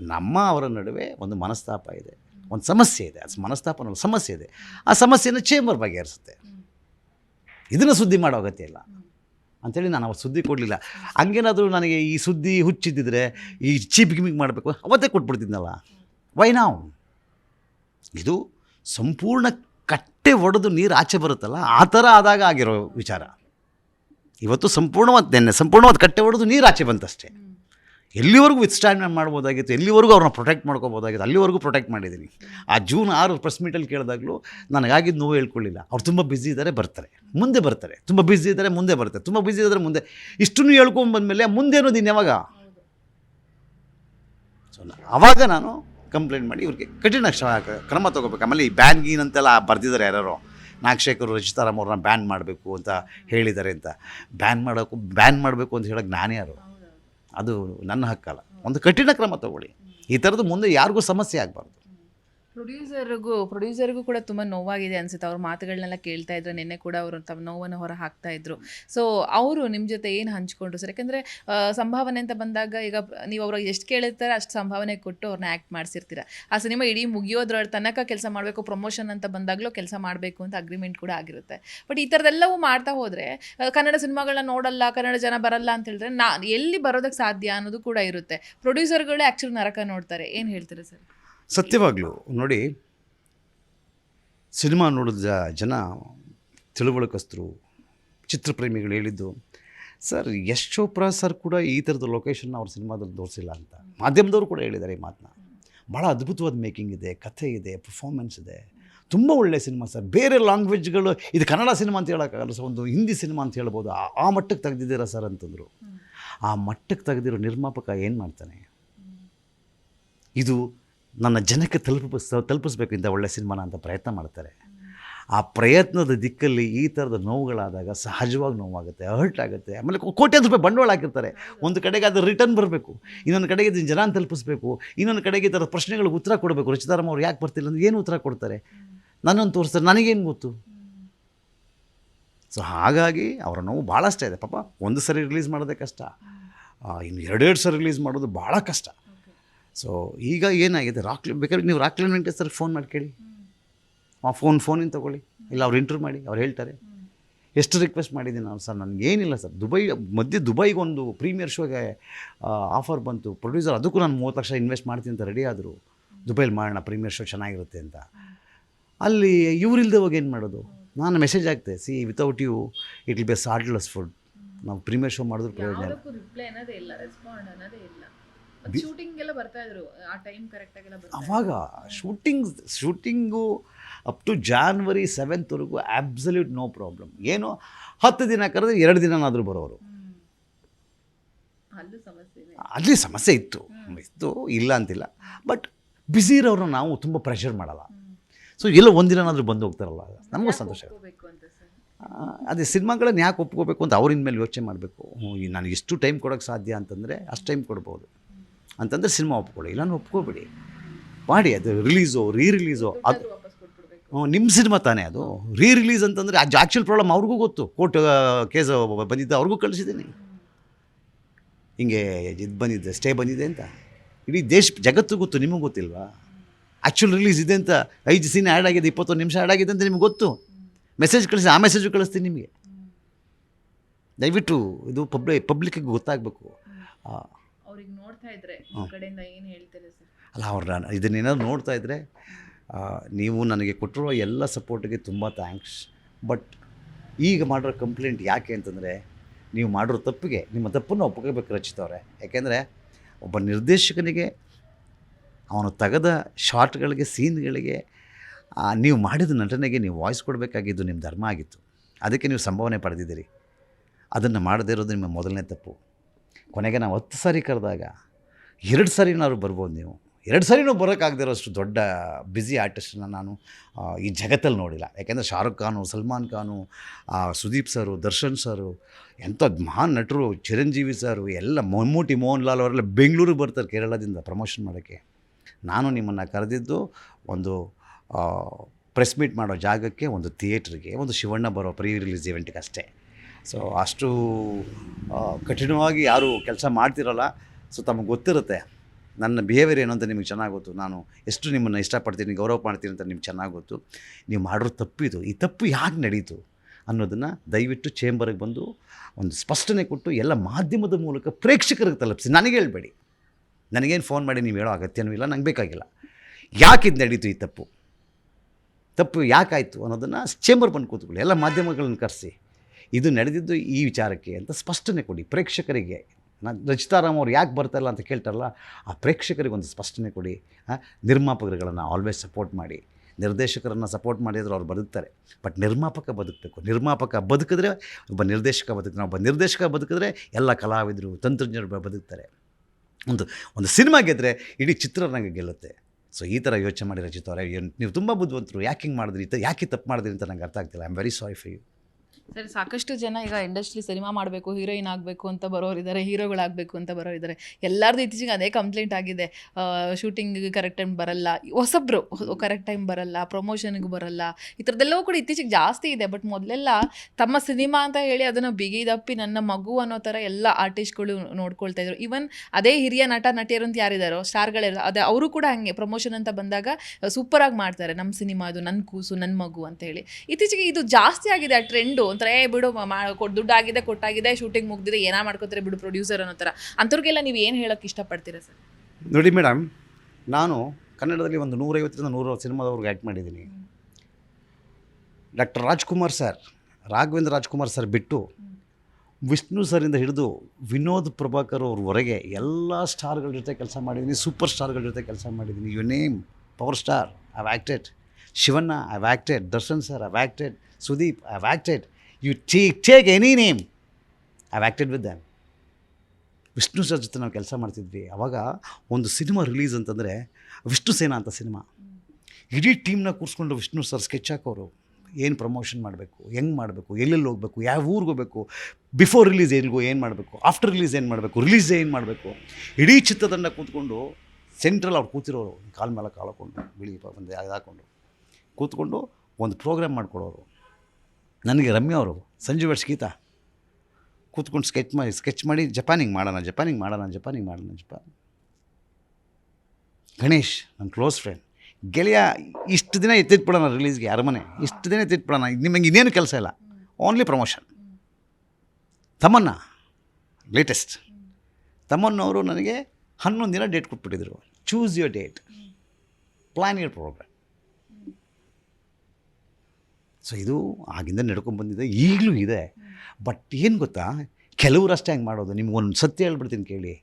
ನಮ್ಮ ಅವರ ನಡುವೆ ಒಂದು ಮನಸ್ತಾಪ ಇದೆ. ಒಂದು ಸಮಸ್ಯೆ ಇದೆ, ಅದು ಮನಸ್ತಾಪನ ಸಮಸ್ಯೆ ಇದೆ. ಆ ಸಮಸ್ಯೆಯನ್ನು ಚೇಂಬರ್ ಬಗೆಹರಿಸುತ್ತೆ. ಇದನ್ನು ಸುದ್ದಿ ಮಾಡೋ ಅಗತ್ಯ ಇಲ್ಲ. ಅಂಥೇಳಿ ನಾನು ಅವತ್ತು ಸುದ್ದಿ ಕೊಡಲಿಲ್ಲ. ಹಂಗೇನಾದರೂ ನನಗೆ ಈ ಸುದ್ದಿ ಹುಚ್ಚಿದ್ದಿದ್ರೆ, ಈ ಚೀಪ್ ಗಿಮಿಗೆ ಮಾಡಬೇಕು, ಅವತ್ತೇ ಕೊಟ್ಬಿಡ್ತಿದ್ನಲ್ಲ. ವೈ ನಾವು ಇದು ಸಂಪೂರ್ಣ ಕಟ್ಟೆ ಒಡೆದು ನೀರು ಆಚೆ ಬರುತ್ತಲ್ಲ, ಆ ಥರ ಆದಾಗ ಆಗಿರೋ ವಿಚಾರ. ಇವತ್ತು ಸಂಪೂರ್ಣವಾದ ನೆನ್ನೆ, ಸಂಪೂರ್ಣವಾದ ಕಟ್ಟೆ ಒಡೆದು ನೀರು ಆಚೆ ಬಂತಷ್ಟೇ. ಎಲ್ಲಿವರೆಗೂ ವಿತ್ ಸ್ಟ್ಯಾಂಡ್ ಮಾಡ್ಬೋದಾಗಿತ್ತು, ಎಲ್ಲಿವರೆಗೂ ಅವ್ರನ್ನ ಪ್ರೊಟೆಕ್ಟ್ ಮಾಡ್ಕೋಬೋದಾಗಿತ್ತು, ಅಲ್ಲಿವರೆಗೂ ಪ್ರೊಟೆಕ್ಟ್ ಮಾಡಿದ್ದೀನಿ. ಆ ಜೂನ್ ಆರು ಪ್ರೆಸ್ ಮೀಟಲ್ಲಿ ಕೇಳಿದಾಗಲೂ ನನಗಾಗಿದ್ದು ನೋವು ಹೇಳ್ಕೊಳ್ಳಿಲ್ಲ. ಅವ್ರು ತುಂಬ ಬ್ಯುಸಿ ಇದ್ದಾರೆ ಬರ್ತಾರೆ. ಮುಂದೆ ಬರ್ತಾರೆ. ತುಂಬ ಬ್ಯುಸಿ ಇದ್ದಾರೆ ಮುಂದೆ ಬರ್ತಾರೆ ತುಂಬ ಬ್ಯುಸಿ ಇದ್ದಾರೆ ಮುಂದೆ. ಇಷ್ಟನ್ನು ಹೇಳ್ಕೊಂಡು ಬಂದಮೇಲೆ ಮುಂದೆ ಅನ್ನೋದು ಯಾವಾಗ? ಸೊ ಅವಾಗ ನಾನು ಕಂಪ್ಲೇಂಟ್ ಮಾಡಿ ಇವ್ರಿಗೆ ಕಠಿಣ ಕ್ರಮ ತೊಗೋಬೇಕು. ಆಮೇಲೆ ಈ ಬ್ಯಾನ್ ಗೀನ್ ಅಂತೆಲ್ಲ ಬರ್ದಿದ್ದಾರೆ ಯಾರು ನಾಗಶೇಖರ್ ರಚಿತಾರಾಮ್ ಅವ್ರನ್ನ ಬ್ಯಾನ್ ಮಾಡಬೇಕು ಅಂತ ಹೇಳಿದ್ದಾರೆ ಅಂತ. ಬ್ಯಾನ್ ಮಾಡೋಕ್ಕೂ ಬ್ಯಾನ್ ಮಾಡಬೇಕು ಅಂತ ಹೇಳೋಕ್ಕೆ ನಾನೇ ಯಾರು? ಅದು ನನ್ನ ಹಕ್ಕಲ್ಲ. ಒಂದು ಕಠಿಣ ಕ್ರಮ ತಗೊಳ್ಳಿ. ಈ ಥರದ್ದು ಮುಂದೆ ಯಾರಿಗೂ ಸಮಸ್ಯೆ ಆಗಬಾರ್ದು. ಪ್ರೊಡ್ಯೂಸರ್ಗೂ ಪ್ರೊಡ್ಯೂಸರ್ಗೂ ಕೂಡ ತುಂಬ ನೋವಾಗಿದೆ ಅನ್ಸುತ್ತೆ. ಅವ್ರ ಮಾತುಗಳನ್ನೆಲ್ಲ ಕೇಳ್ತಾ ಇದ್ರೆ, ನಿನ್ನೆ ಕೂಡ ಅವರು ತಮ್ಮ ನೋವನ್ನು ಹೊರ ಹಾಕ್ತಾ ಇದ್ರು. ಸೊ ಅವರು ನಿಮ್ಮ ಜೊತೆ ಏನು ಹಂಚ್ಕೊಂಡ್ರು ಸರ್? ಯಾಕಂದರೆ ಸಂಭಾವನೆ ಅಂತ ಬಂದಾಗ ಈಗ ನೀವು ಅವ್ರಿಗೆ ಎಷ್ಟು ಕೇಳಿರ್ತಾರೆ ಅಷ್ಟು ಸಂಭಾವನೆ ಕೊಟ್ಟು ಅವ್ರನ್ನ ಆ್ಯಕ್ಟ್ ಮಾಡಿಸಿರ್ತೀರ. ಆ ಸಿನಿಮಾ ಇಡೀ ಮುಗಿಯೋದ್ರ ತನಕ ಕೆಲಸ ಮಾಡಬೇಕು, ಪ್ರಮೋಷನ್ ಅಂತ ಬಂದಾಗಲೂ ಕೆಲಸ ಮಾಡಬೇಕು ಅಂತ ಅಗ್ರಿಮೆಂಟ್ ಕೂಡ ಆಗಿರುತ್ತೆ. ಬಟ್ ಈ ಥರದ್ದೆಲ್ಲವೂ ಮಾಡ್ತಾ ಹೋದರೆ ಕನ್ನಡ ಸಿನಿಮಾಗಳನ್ನ ನೋಡಲ್ಲ, ಕನ್ನಡ ಜನ ಬರಲ್ಲ ಅಂತ ಹೇಳಿದ್ರೆ ನಾ, ಎಲ್ಲಿ ಬರೋದಕ್ಕೆ ಸಾಧ್ಯ ಅನ್ನೋದು ಕೂಡ ಇರುತ್ತೆ. ಪ್ರೊಡ್ಯೂಸರ್ಗಳೇ ಆ್ಯಕ್ಚುಲಿ ನರಕ ನೋಡ್ತಾರೆ. ಏನು ಹೇಳ್ತೀರಾ ಸರ್? ಸತ್ಯವಾಗ್ಲೂ. ನೋಡಿ, ಸಿನಿಮಾ ನೋಡಿದ ಜನ ತಿಳುವಳಿಕಸ್ತರು, ಚಿತ್ರಪ್ರೇಮಿಗಳು ಹೇಳಿದ್ದು, ಸರ್, ಯಶ್ ಚೋಪ್ರಾ ಸರ್ ಕೂಡ ಈ ಥರದ ಲೊಕೇಶನ್ ಅವ್ರ ಸಿನಿಮಾದಲ್ಲಿ ತೋರಿಸಿಲ್ಲ ಅಂತ. ಮಾಧ್ಯಮದವರು ಕೂಡ ಹೇಳಿದ್ದಾರೆ ಈ ಮಾತನ್ನ. ಭಾಳ ಅದ್ಭುತವಾದ ಮೇಕಿಂಗ್ ಇದೆ, ಕಥೆ ಇದೆ ಪರ್ಫಾರ್ಮೆನ್ಸ್ ಇದೆ. ತುಂಬ ಒಳ್ಳೆಯ ಸಿನಿಮಾ ಸರ್. ಬೇರೆ ಲ್ಯಾಂಗ್ವೇಜ್ಗಳು ಇದು ಕನ್ನಡ ಸಿನಿಮಾ ಅಂತ ಹೇಳೋಕ್ಕಾಗಲ್ಲ ಸರ್, ಒಂದು ಹಿಂದಿ ಸಿನಿಮಾ ಅಂತ ಹೇಳ್ಬೋದು. ಆ ಮಟ್ಟಕ್ಕೆ ತೆಗೆದಿದ್ದೀರಾ ಸರ್ ಅಂತಂದರು. ಆ ಮಟ್ಟಕ್ಕೆ ತೆಗೆದಿರೋ ನಿರ್ಮಾಪಕ ಏನು ಮಾಡ್ತಾನೆ? ಇದು ನನ್ನ ಜನಕ್ಕೆ ತಲುಪಿಸ್ ತಲುಪಿಸ್ಬೇಕು ಇಂಥ ಒಳ್ಳೆಯ ಸಿನಿಮಾನ ಅಂತ ಪ್ರಯತ್ನ ಮಾಡ್ತಾರೆ. ಆ ಪ್ರಯತ್ನದ ದಿಕ್ಕಲ್ಲಿ ಈ ಥರದ ನೋವುಗಳಾದಾಗ ಸಹಜವಾಗಿ ನೋವಾಗುತ್ತೆ ಹರ್ಟ್ ಆಗುತ್ತೆ. ಆಮೇಲೆ ಕೋಟ್ಯಾಂತರ ರೂಪಾಯಿ ಬಂಡವಾಳ ಹಾಕಿರ್ತಾರೆ. ಒಂದು ಕಡೆಗೆ ಅದು ರಿಟರ್ನ್ ಬರಬೇಕು, ಇನ್ನೊಂದು ಕಡೆಗೆ ಇದನ್ನು ಜನ ತಲುಪಿಸ್ಬೇಕು, ಇನ್ನೊಂದು ಕಡೆಗೆ ಈ ಥರದ ಪ್ರಶ್ನೆಗಳಿಗೆ ಉತ್ತರ ಕೊಡಬೇಕು. ರುಚಿತಾರಮ್ಮ ಅವ್ರು ಯಾಕೆ ಬರ್ತಿಲ್ಲ ಅಂದ್ರೆ ಏನು ಉತ್ತರ ಕೊಡ್ತಾರೆ? ನನ್ನನ್ನು ತೋರಿಸ್ತಾರೆ, ನನಗೇನು ಗೊತ್ತು? ಸೊ ಹಾಗಾಗಿ ಅವರ ನೋವು ಭಾಳಷ್ಟ ಇದೆ. ಪಾಪ ಒಂದು ಸರಿ ರಿಲೀಸ್ ಮಾಡೋದೇ ಕಷ್ಟ. ಇನ್ನು ಎರಡೆರಡು ಸರಿ ರಿಲೀಸ್ ಮಾಡೋದು ಭಾಳ ಕಷ್ಟ. ಸೊ ಈಗ ಏನಾಗಿದೆ? ರಾಕ್ಲಿ ಬೇಕಾದ್ರೆ ನೀವು ರಾಕ್ಲಿನ್ ವೆಂಕಟೇಶ್ ಸರ್ ಫೋನ್ ಮಾಡಿ ಕೇಳಿ. ಆ ಫೋನ್ ಫೋನಿಂದ ತೊಗೊಳ್ಳಿ. ಇಲ್ಲ, ಅವ್ರು ಇಂಟ್ರ್ಯೂ ಮಾಡಿ, ಅವ್ರು ಹೇಳ್ತಾರೆ. ಎಷ್ಟು ರಿಕ್ವೆಸ್ಟ್ ಮಾಡಿದ್ದೀನಿ ನಾನು ಸರ್ ನನಗೆ ಏನಿಲ್ಲ ಸರ್ ದುಬೈ ಮಧ್ಯೆ ದುಬೈಗೆ ಒಂದು ಪ್ರೀಮಿಯರ್ ಶೋಗೆ ಆಫರ್ ಬಂತು. ಪ್ರೊಡ್ಯೂಸರ್ ಅದಕ್ಕೂ ನಾನು ಮೂವತ್ತು ಲಕ್ಷ ಇನ್ವೆಸ್ಟ್ ಮಾಡ್ತೀನಿ ಅಂತ ರೆಡಿ ಆದರು. ದುಬೈಲಿ ಮಾಡೋಣ ಪ್ರೀಮಿಯರ್ ಶೋ ಚೆನ್ನಾಗಿರುತ್ತೆ ಅಂತ. ಅಲ್ಲಿ ಇವರಿಲ್ದೆ ಹೋಗಿ ಏನು ಮಾಡೋದು? ನಾನು message ಆಗ್ತೆ see without you it will be saltless food ನಾವು ಪ್ರೀಮಿಯರ್ ಶೋ ಮಾಡಿದ್ರು ಪ್ರಯೋಜನ ಇಲ್ಲ. ಶೂಟಿಂಗ್ ಎಲ್ಲ ಬರ್ತಾ ಇದ್ರು. ಆ ಟೈಮ್ ಕರೆಕ್ಟ್ ಅವಾಗ shooting shooting up to January ಸೆವೆಂತ್ವರೆಗೂ absolute no problem. ಏನು? ಹತ್ತು ದಿನ ಕರೆದ್ರೆ ಎರಡು ದಿನನಾದರೂ ಬರೋರು. ಅಲ್ಲೂ ಅಲ್ಲಿ ಸಮಸ್ಯೆ ಇತ್ತು. ಇತ್ತು ಇಲ್ಲ ಅಂತಿಲ್ಲ. ಬಟ್ ಬಿಸಿ ಇರೋರನ್ನ ನಾವು ತುಂಬ ಪ್ರೆಷರ್ ಮಾಡಲ್ಲ. ಸೊ ಎಲ್ಲ ಒಂದಿನನಾದರೂ ಬಂದು ಹೋಗ್ತಾರಲ್ಲ. ನಮಗೂ ಸಂತೋಷ ಅದೇ ಸಿನಿಮಾಗಳನ್ನ ಯಾಕೆ ಒಪ್ಕೋಬೇಕು ಅಂತ ಅವ್ರಿಂದ ಮೇಲೆ ಯೋಚನೆ ಮಾಡಬೇಕು. ನಾನು ಎಷ್ಟು ಟೈಮ್ ಕೊಡೋಕ್ಕೆ ಸಾಧ್ಯ ಅಂತಂದರೆ ಅಷ್ಟು ಟೈಮ್ ಕೊಡ್ಬೋದು. ಅಂತಂದರೆ ಸಿನಿಮಾ ಒಪ್ಕೊಳ್ಳಿ ಇಲ್ಲ ಒಪ್ಕೋಬಿಡಿ. ಮಾಡಿ ಅದು ರಿಲೀಸು ರೀ ರಿಲೀಸು ಅದು ನಿಮ್ಮ ಸಿನಿಮಾ ತಾನೇ ಅದು. ರೀ ರಿಲೀಸ್ ಅಂತಂದರೆ ಅದು ಆ್ಯಕ್ಚುಲ್ ಪ್ರಾಬ್ಲಮ್ ಅವ್ರಿಗೂ ಗೊತ್ತು. ಕೋರ್ಟ್ ಕೇಸ್ ಬಂದಿದ್ದ ಅವ್ರಿಗೂ ಕಳಿಸಿದ್ದೀನಿ. ಹಿಂಗೆ ಇದು ಬಂದಿದೆ ಸ್ಟೇ ಬಂದಿದೆ ಅಂತ. ಇಡೀ ದೇಶ ಜಗತ್ತು ಗೊತ್ತು ನಿಮಗೆ ಗೊತ್ತಿಲ್ವಾ? ಆ್ಯಕ್ಚುಲ್ ರಿಲೀಸ್ ಇದೆ ಅಂತ ಐದು ಸೀನ್ ಆ್ಯಡ್ ಆಗಿದೆ ಇಪ್ಪತ್ತೊಂದು ನಿಮಿಷ ಆ್ಯಡ್ ಆಗಿದೆ ಅಂತ ನಿಮ್ಗೆ ಗೊತ್ತು. ಮೆಸೇಜ್ ಕಳಿಸಿ ಆ ಮೆಸೇಜು ಕಳಿಸ್ತೀನಿ ನಿಮಗೆ. ದಯವಿಟ್ಟು ಇದು ಪಬ್ಲಿ ಪಬ್ಲಿಕ್ಕಿಗೆ ಗೊತ್ತಾಗಬೇಕು. ಅವ್ರಿಗೆ ನೋಡ್ತಾ ಇದ್ರೆ ಈ ಕಡೆಯಿಂದ ಏನ್ ಹೇಳ್ತಾರೆ ಸರ್? ಅಲ್ಲ ಅವ್ರನ್ನ ಇದನ್ನೇನಾದ್ರು ನೋಡ್ತಾ ಇದ್ದರೆ ನೀವು ನನಗೆ ಕೊಟ್ಟಿರುವ ಎಲ್ಲ ಸಪೋರ್ಟಿಗೆ ತುಂಬ ಥ್ಯಾಂಕ್ಸ್. ಬಟ್ ಈಗ ಮಾಡಿರೋ ಕಂಪ್ಲೇಂಟ್ ಯಾಕೆ ಅಂತಂದರೆ ನೀವು ಮಾಡಿರೋ ತಪ್ಪಿಗೆ ನಿಮ್ಮ ತಪ್ಪನ್ನು ಒಪ್ಕೋಬೇಕು ರಚಿತವ್ರೆ ಯಾಕೆಂದರೆ ಒಬ್ಬ ನಿರ್ದೇಶಕನಿಗೆ ಅವನು ತೆಗೆದ ಶಾರ್ಟ್ಗಳಿಗೆ ಸೀನ್ಗಳಿಗೆ ನೀವು ಮಾಡಿದ ನಟನೆಗೆ ನೀವು ವಾಯ್ಸ್ ಕೊಡಬೇಕಾಗಿದ್ದು ನಿಮ್ಮ ಧರ್ಮ ಆಗಿತ್ತು. ಅದಕ್ಕೆ ನೀವು ಸಂಭಾವನೆ ಪಡೆದಿದ್ದೀರಿ. ಅದನ್ನು ಮಾಡದೇ ಇರೋದು ನಿಮ್ಮ ಮೊದಲನೇ ತಪ್ಪು. ಕೊನೆಗೆ ನಾವು ಹತ್ತು ಸಾರಿ ಕರೆದಾಗ ಎರಡು ಸಾರಿನಾದ್ರು ಬರ್ಬೋದು ನೀವು. ಎರಡು ಸಾರಿನೂ ಬರೋಕ್ಕಾಗದಿರೋಷ್ಟು ದೊಡ್ಡ ಬ್ಯುಸಿ ಆರ್ಟಿಸ್ಟನ್ನ ನಾನು ಈ ಜಗತ್ತಲ್ಲಿ ನೋಡಿಲ್ಲ. ಯಾಕೆಂದರೆ ಶಾರುಖ್ ಖಾನು, ಸಲ್ಮಾನ್ ಖಾನು ಸುದೀಪ್ ಸರು, ದರ್ಶನ್ ಸರು, ಎಂಥ ಮಹಾನ್ ನಟರು, ಚಿರಂಜೀವಿ ಸರು, ಎಲ್ಲ ಮಮ್ಮೂಟಿ ಮೋಹನ್ ಲಾಲ್ ಅವರೆಲ್ಲ ಬೆಂಗಳೂರಿಗೆ ಬರ್ತಾರೆ ಕೇರಳದಿಂದ ಪ್ರಮೋಷನ್ ಮಾಡೋಕ್ಕೆ. ನಾನು ನಿಮ್ಮನ್ನು ಕರೆದಿದ್ದು ಒಂದು ಪ್ರೆಸ್ ಮೀಟ್ ಮಾಡೋ ಜಾಗಕ್ಕೆ ಒಂದು ಥಿಯೇಟ್ರಿಗೆ ಒಂದು ಶಿವಣ್ಣ ಬರೋ ಪ್ರೀ ರಿಲೀಸ್ ಇವೆಂಟ್ಗೆ ಅಷ್ಟೇ. ಸೊ ಅಷ್ಟು ಕಠಿಣವಾಗಿ ಯಾರು ಕೆಲಸ ಮಾಡ್ತಿರಲ್ಲ ಸೊ ತಮಗೆ ಗೊತ್ತಿರುತ್ತೆ. ನನ್ನ ಬಿಹೇವಿಯರ್ ಏನು ಅಂತ ನಿಮಗೆ ಚೆನ್ನಾಗಿ ಗೊತ್ತು. ನಾನು ಎಷ್ಟು ನಿಮ್ಮನ್ನು ಇಷ್ಟಪಡ್ತೀನಿ, ಗೌರವ ಮಾಡ್ತೀನಿ ಅಂತ ನಿಮ್ಗೆ ಚೆನ್ನಾಗಿ ಗೊತ್ತು. ನೀವು ಮಾಡಿರೋ ತಪ್ಪಿದು ಈ ತಪ್ಪು ಯಾಕೆ ನಡೀತು ಅನ್ನೋದನ್ನು ದಯವಿಟ್ಟು ಚೇಂಬರ್ಗೆ ಬಂದು ಒಂದು ಸ್ಪಷ್ಟನೆ ಕೊಟ್ಟು ಎಲ್ಲ ಮಾಧ್ಯಮದ ಮೂಲಕ ಪ್ರೇಕ್ಷಕರಿಗೆ ತಲುಪಿಸಿ. ನನಗೆ ಹೇಳ್ಬೇಡಿ. ನನಗೇನು ಫೋನ್ ಮಾಡಿ ನೀವು ಹೇಳೋ ಅಗತ್ಯನೂ ಇಲ್ಲ, ನಂಗೆ ಬೇಕಾಗಿಲ್ಲ. ಯಾಕೆ ಇದು ನಡೀತು ಈ ತಪ್ಪು? ತಪ್ಪು ಯಾಕಾಯಿತು ಅನ್ನೋದನ್ನು ಚೇಂಬರ್ ಬಂದು ಕೂತ್ಕೊಳ್ಳಿ. ಎಲ್ಲ ಮಾಧ್ಯಮಗಳನ್ನು ಕರೆಸಿ. ಇದು ನಡೆದಿದ್ದು ಈ ವಿಚಾರಕ್ಕೆ ಅಂತ ಸ್ಪಷ್ಟನೆ ಕೊಡಿ. ಪ್ರೇಕ್ಷಕರಿಗೆ ನಾನು ರಚಿತಾರಾಮ್ ಅವ್ರು ಯಾಕೆ ಬರ್ತಾರಲ್ಲ ಅಂತ ಕೇಳ್ತಾರಲ್ಲ, ಆ ಪ್ರೇಕ್ಷಕರಿಗೆ ಒಂದು ಸ್ಪಷ್ಟನೆ ಕೊಡಿ. ನಿರ್ಮಾಪಕರುಗಳನ್ನು ಆಲ್ವೇಸ್ ಸಪೋರ್ಟ್ ಮಾಡಿ. ನಿರ್ದೇಶಕರನ್ನು ಸಪೋರ್ಟ್ ಮಾಡಿದರೆ ಅವ್ರು ಬದುಕ್ತಾರೆ. ಬಟ್ ನಿರ್ಮಾಪಕ ಬದುಕಬೇಕು. ನಿರ್ಮಾಪಕ ಬದುಕಿದ್ರೆ ಒಬ್ಬ ನಿರ್ದೇಶಕ ಬದುಕ್ತಾರೆ. ಒಬ್ಬ ನಿರ್ದೇಶಕ ಬದುಕಿದ್ರೆ ಎಲ್ಲ ಕಲಾವಿದರು, ತಂತ್ರಜ್ಞರು ಬದುಕ್ತಾರೆ. ಒಂದು ಒಂದು ಸಿನಿಮಾ ಗೆದ್ದರೆ ಇಡೀ ಚಿತ್ರರಂಗ ಗೆಲ್ಲುತ್ತೆ. ಸೊ ಈ ಥರ ಯೋಚನೆ ಮಾಡಿ ರಚಿತ ಅವರೇ ನೀವು ತುಂಬ ಬುದ್ಧಿವಂತರು. ಯಾಕೆ ಹಿಂಗೆ ಮಾಡಿದ್ರಿ? ಯಾಕೆ ತಪ್ಪು ಮಾಡಿದ್ರಿ ಅಂತ ನಂಗೆ ಅರ್ಥ ಆಗ್ತಿಲ್ಲ. I am very sorry for you sir, ಸಾಕಷ್ಟು ಜನ ಈಗ ಇಂಡಸ್ಟ್ರಿ ಸಿನಿಮಾ ಮಾಡಬೇಕು ಹೀರೋಯಿನ್ ಆಗಬೇಕು ಅಂತ ಬರೋರಿದ್ದಾರೆ, ಹೀರೋಗಳಾಗಬೇಕು ಅಂತ ಬರೋರಿದ್ದಾರೆ. ಎಲ್ಲರದು ಇತ್ತೀಚೆಗೆ ಅದೇ ಕಂಪ್ಲೇಂಟ್ ಆಗಿದೆ. ಶೂಟಿಂಗ್ ಕರೆಕ್ಟ್ ಟೈಮ್ ಬರಲ್ಲ. ಹೊಸಬ್ರು ಕರೆಕ್ಟ್ ಟೈಮ್ ಬರಲ್ಲ ಪ್ರಮೋಷನ್ಗೆ ಬರಲ್ಲ. ಈ ಥರದ್ದೆಲ್ಲವೂ ಕೂಡ ಇತ್ತೀಚೆಗೆ ಜಾಸ್ತಿ ಇದೆ. ಬಟ್ ಮೊದಲೆಲ್ಲ ತಮ್ಮ ಸಿನಿಮಾ ಅಂತ ಹೇಳಿ ಅದನ್ನು ಬಿಗಿದಪ್ಪಿ ನನ್ನ ಮಗು ಅನ್ನೋ ಥರ ಎಲ್ಲ ಆರ್ಟಿಸ್ಟ್ಗಳು ನೋಡ್ಕೊಳ್ತಾ ಇದ್ರು. ಈವನ್ ಅದೇ ಹಿರಿಯ ನಟ, ನಟಿಯರು ಅಂತ ಯಾರಿದ್ದಾರೋ ಸ್ಟಾರ್ಗಳಿರೋ, ಅದೇ ಅವರು ಕೂಡ ಹಾಗೆ ಪ್ರಮೋಷನ್ ಅಂತ ಬಂದಾಗ ಸೂಪರಾಗಿ ಮಾಡ್ತಾರೆ. ನಮ್ಮ ಸಿನಿಮಾ ಅದು ನನ್ನ ಕೂಸು ನನ್ನ ಮಗು ಅಂತ ಹೇಳಿ. ಇತ್ತೀಚೆಗೆ ಇದು ಜಾಸ್ತಿ ಆಗಿದೆ ಆ ಟ್ರೆಂಡು ಒಂಥರ, ಏ ಬಿಡು ಕೊಟ್ಟು ದುಡ್ಡಾಗಿದೆ, ಕೊಟ್ಟಾಗಿದೆ ಶೂಟಿಂಗ್ ಮುಗ್ದಿದೆ, ಏನೋ ಮಾಡ್ಕೋತಾರೆ ಬಿಡು ಪ್ರೊಡ್ಯೂಸರ್ ಅನ್ನೋ ಥರ. ಅಂಥವ್ರಿಗೆಲ್ಲ ನೀವು ಏನು ಹೇಳೋಕ್ಕೆ ಇಷ್ಟಪಡ್ತೀರಾ ಸರ್? ನೋಡಿ ಮೇಡಮ್ ನಾನು ಕನ್ನಡದಲ್ಲಿ ಒಂದು ನೂರೈವತ್ತರಿಂದ ನೂರು ಸಿನಿಮಾದವ್ರಿಗೆ ಆ್ಯಕ್ಟ್ ಮಾಡಿದ್ದೀನಿ. Doctor Rajkumar sir Raghavendra Rajkumar sir ಬಿಟ್ಟು ವಿಷ್ಣು ಸರಿಂದ ಹಿಡಿದು ವಿನೋದ್ ಪ್ರಭಾಕರ್ ಅವ್ರವರೆಗೆ ಎಲ್ಲ ಸ್ಟಾರ್ಗಳ ಜೊತೆ ಕೆಲಸ ಮಾಡಿದ್ದೀನಿ ಸೂಪರ್ ಸ್ಟಾರ್ಗಳ ಜೊತೆ ಕೆಲಸ ಮಾಡಿದ್ದೀನಿ. You name power star I've acted Shivanna I've acted Darshan sir I've acted Sudeep I've acted you take take any name I acted with them Vishnu sir ಜೊತೆ ನಾವು ಕೆಲಸ ಮಾಡ್ತಿದ್ವಿ. ಆವಾಗ ಒಂದು ಸಿನಿಮಾ ರಿಲೀಸ್ ಅಂತಂದರೆ ವಿಷ್ಣು ಸೇನಾ ಅಂತ ಸಿನಿಮಾ. ಇಡೀ ಟೀಮ್ನ ಕೂರಿಸ್ಕೊಂಡು ವಿಷ್ಣು ಸರ್ ಸ್ಕೆಚ್ ಹಾಕೋರು. ಏನು ಪ್ರಮೋಷನ್ ಮಾಡಬೇಕು, ಹೆಂಗೆ ಮಾಡಬೇಕು, ಎಲ್ಲೆಲ್ಲಿ ಹೋಗಬೇಕು, ಯಾವ ಊರಿಗೆ ಹೋಗಬೇಕು ಬಿಫೋರ್ ರಿಲೀಸ್ ಎಲ್ಲಿಗೋ ಏನು ಮಾಡಬೇಕು ಆಫ್ಟರ್ ರಿಲೀಸ್ ಏನು ಮಾಡಬೇಕು ರಿಲೀಸ್ ಏನು ಮಾಡಬೇಕು. ಇಡೀ ಚಿತ್ರತಂಡ ಕೂತ್ಕೊಂಡು ಸೆಂಟ್ರಲ್ ಅವ್ರು ಕೂತಿರೋರು. ಕಾಲ ಮೇಲೆ ಕಾಲು ಹಾಕೊಂಡು, ಬಿಳಿ ಬಂದು ಹಾಕೊಂಡು ಕೂತ್ಕೊಂಡು ಒಂದು ಪ್ರೋಗ್ರಾಮ್ ಮಾಡಿಕೊಡೋರು. ನನಗೆ ರಮ್ಯ ಅವರು, ಸಂಜು ವರ್ಷ ಗೀತಾ, ಕೂತ್ಕೊಂಡು ಸ್ಕೆಚ್ ಮಾಡಿ ಸ್ಕೆಚ್ ಮಾಡಿ, ಜಪಾನಿಗೆ ಮಾಡೋಣ ಜಪಾನಿಗೆ ಮಾಡೋಣ ಜಪಾನಿಗೆ ಮಾಡೋಣ, ಜಪಾನ್. ಗಣೇಶ್, ನನ್ನ ಕ್ಲೋಸ್ ಫ್ರೆಂಡ್ ಗೆಳೆಯ, ಇಷ್ಟು ದಿನ ಎತ್ತಿಟ್ಬಿಡೋಣ ರಿಲೀಸ್ಗೆ ಅರಮನೆ. ಇಷ್ಟು ದಿನ ಎತ್ತಿಟ್ಬಿಡೋಣ. ನಿಮಗೆ ಇನ್ನೇನು ಕೆಲಸ ಇಲ್ಲ. ಓನ್ಲಿ ಪ್ರಮೋಷನ್ ತಮ್ಮನ್ನ ಲೇಟೆಸ್ಟ್ ತಮ್ಮನ್ನವರು ನನಗೆ ಹನ್ನೊಂದು ದಿನ date ಕೊಟ್ಬಿಟ್ಟಿದ್ರು. Choose your date plan your programme so ಇದು ಆಗಿಂದ ನಡ್ಕೊಂಡು ಬಂದಿದೆ ಈಗಲೂ ಇದೆ. ಬಟ್ ಏನು ಗೊತ್ತಾ? ಕೆಲವರು ಅಷ್ಟೇ ಹಂಗೆ ಮಾಡೋದು. ನಿಮ್ಗೊಂದು ಸತ್ಯ ಹೇಳ್ಬಿಡ್ತೀನಿ ಕೇಳಿ.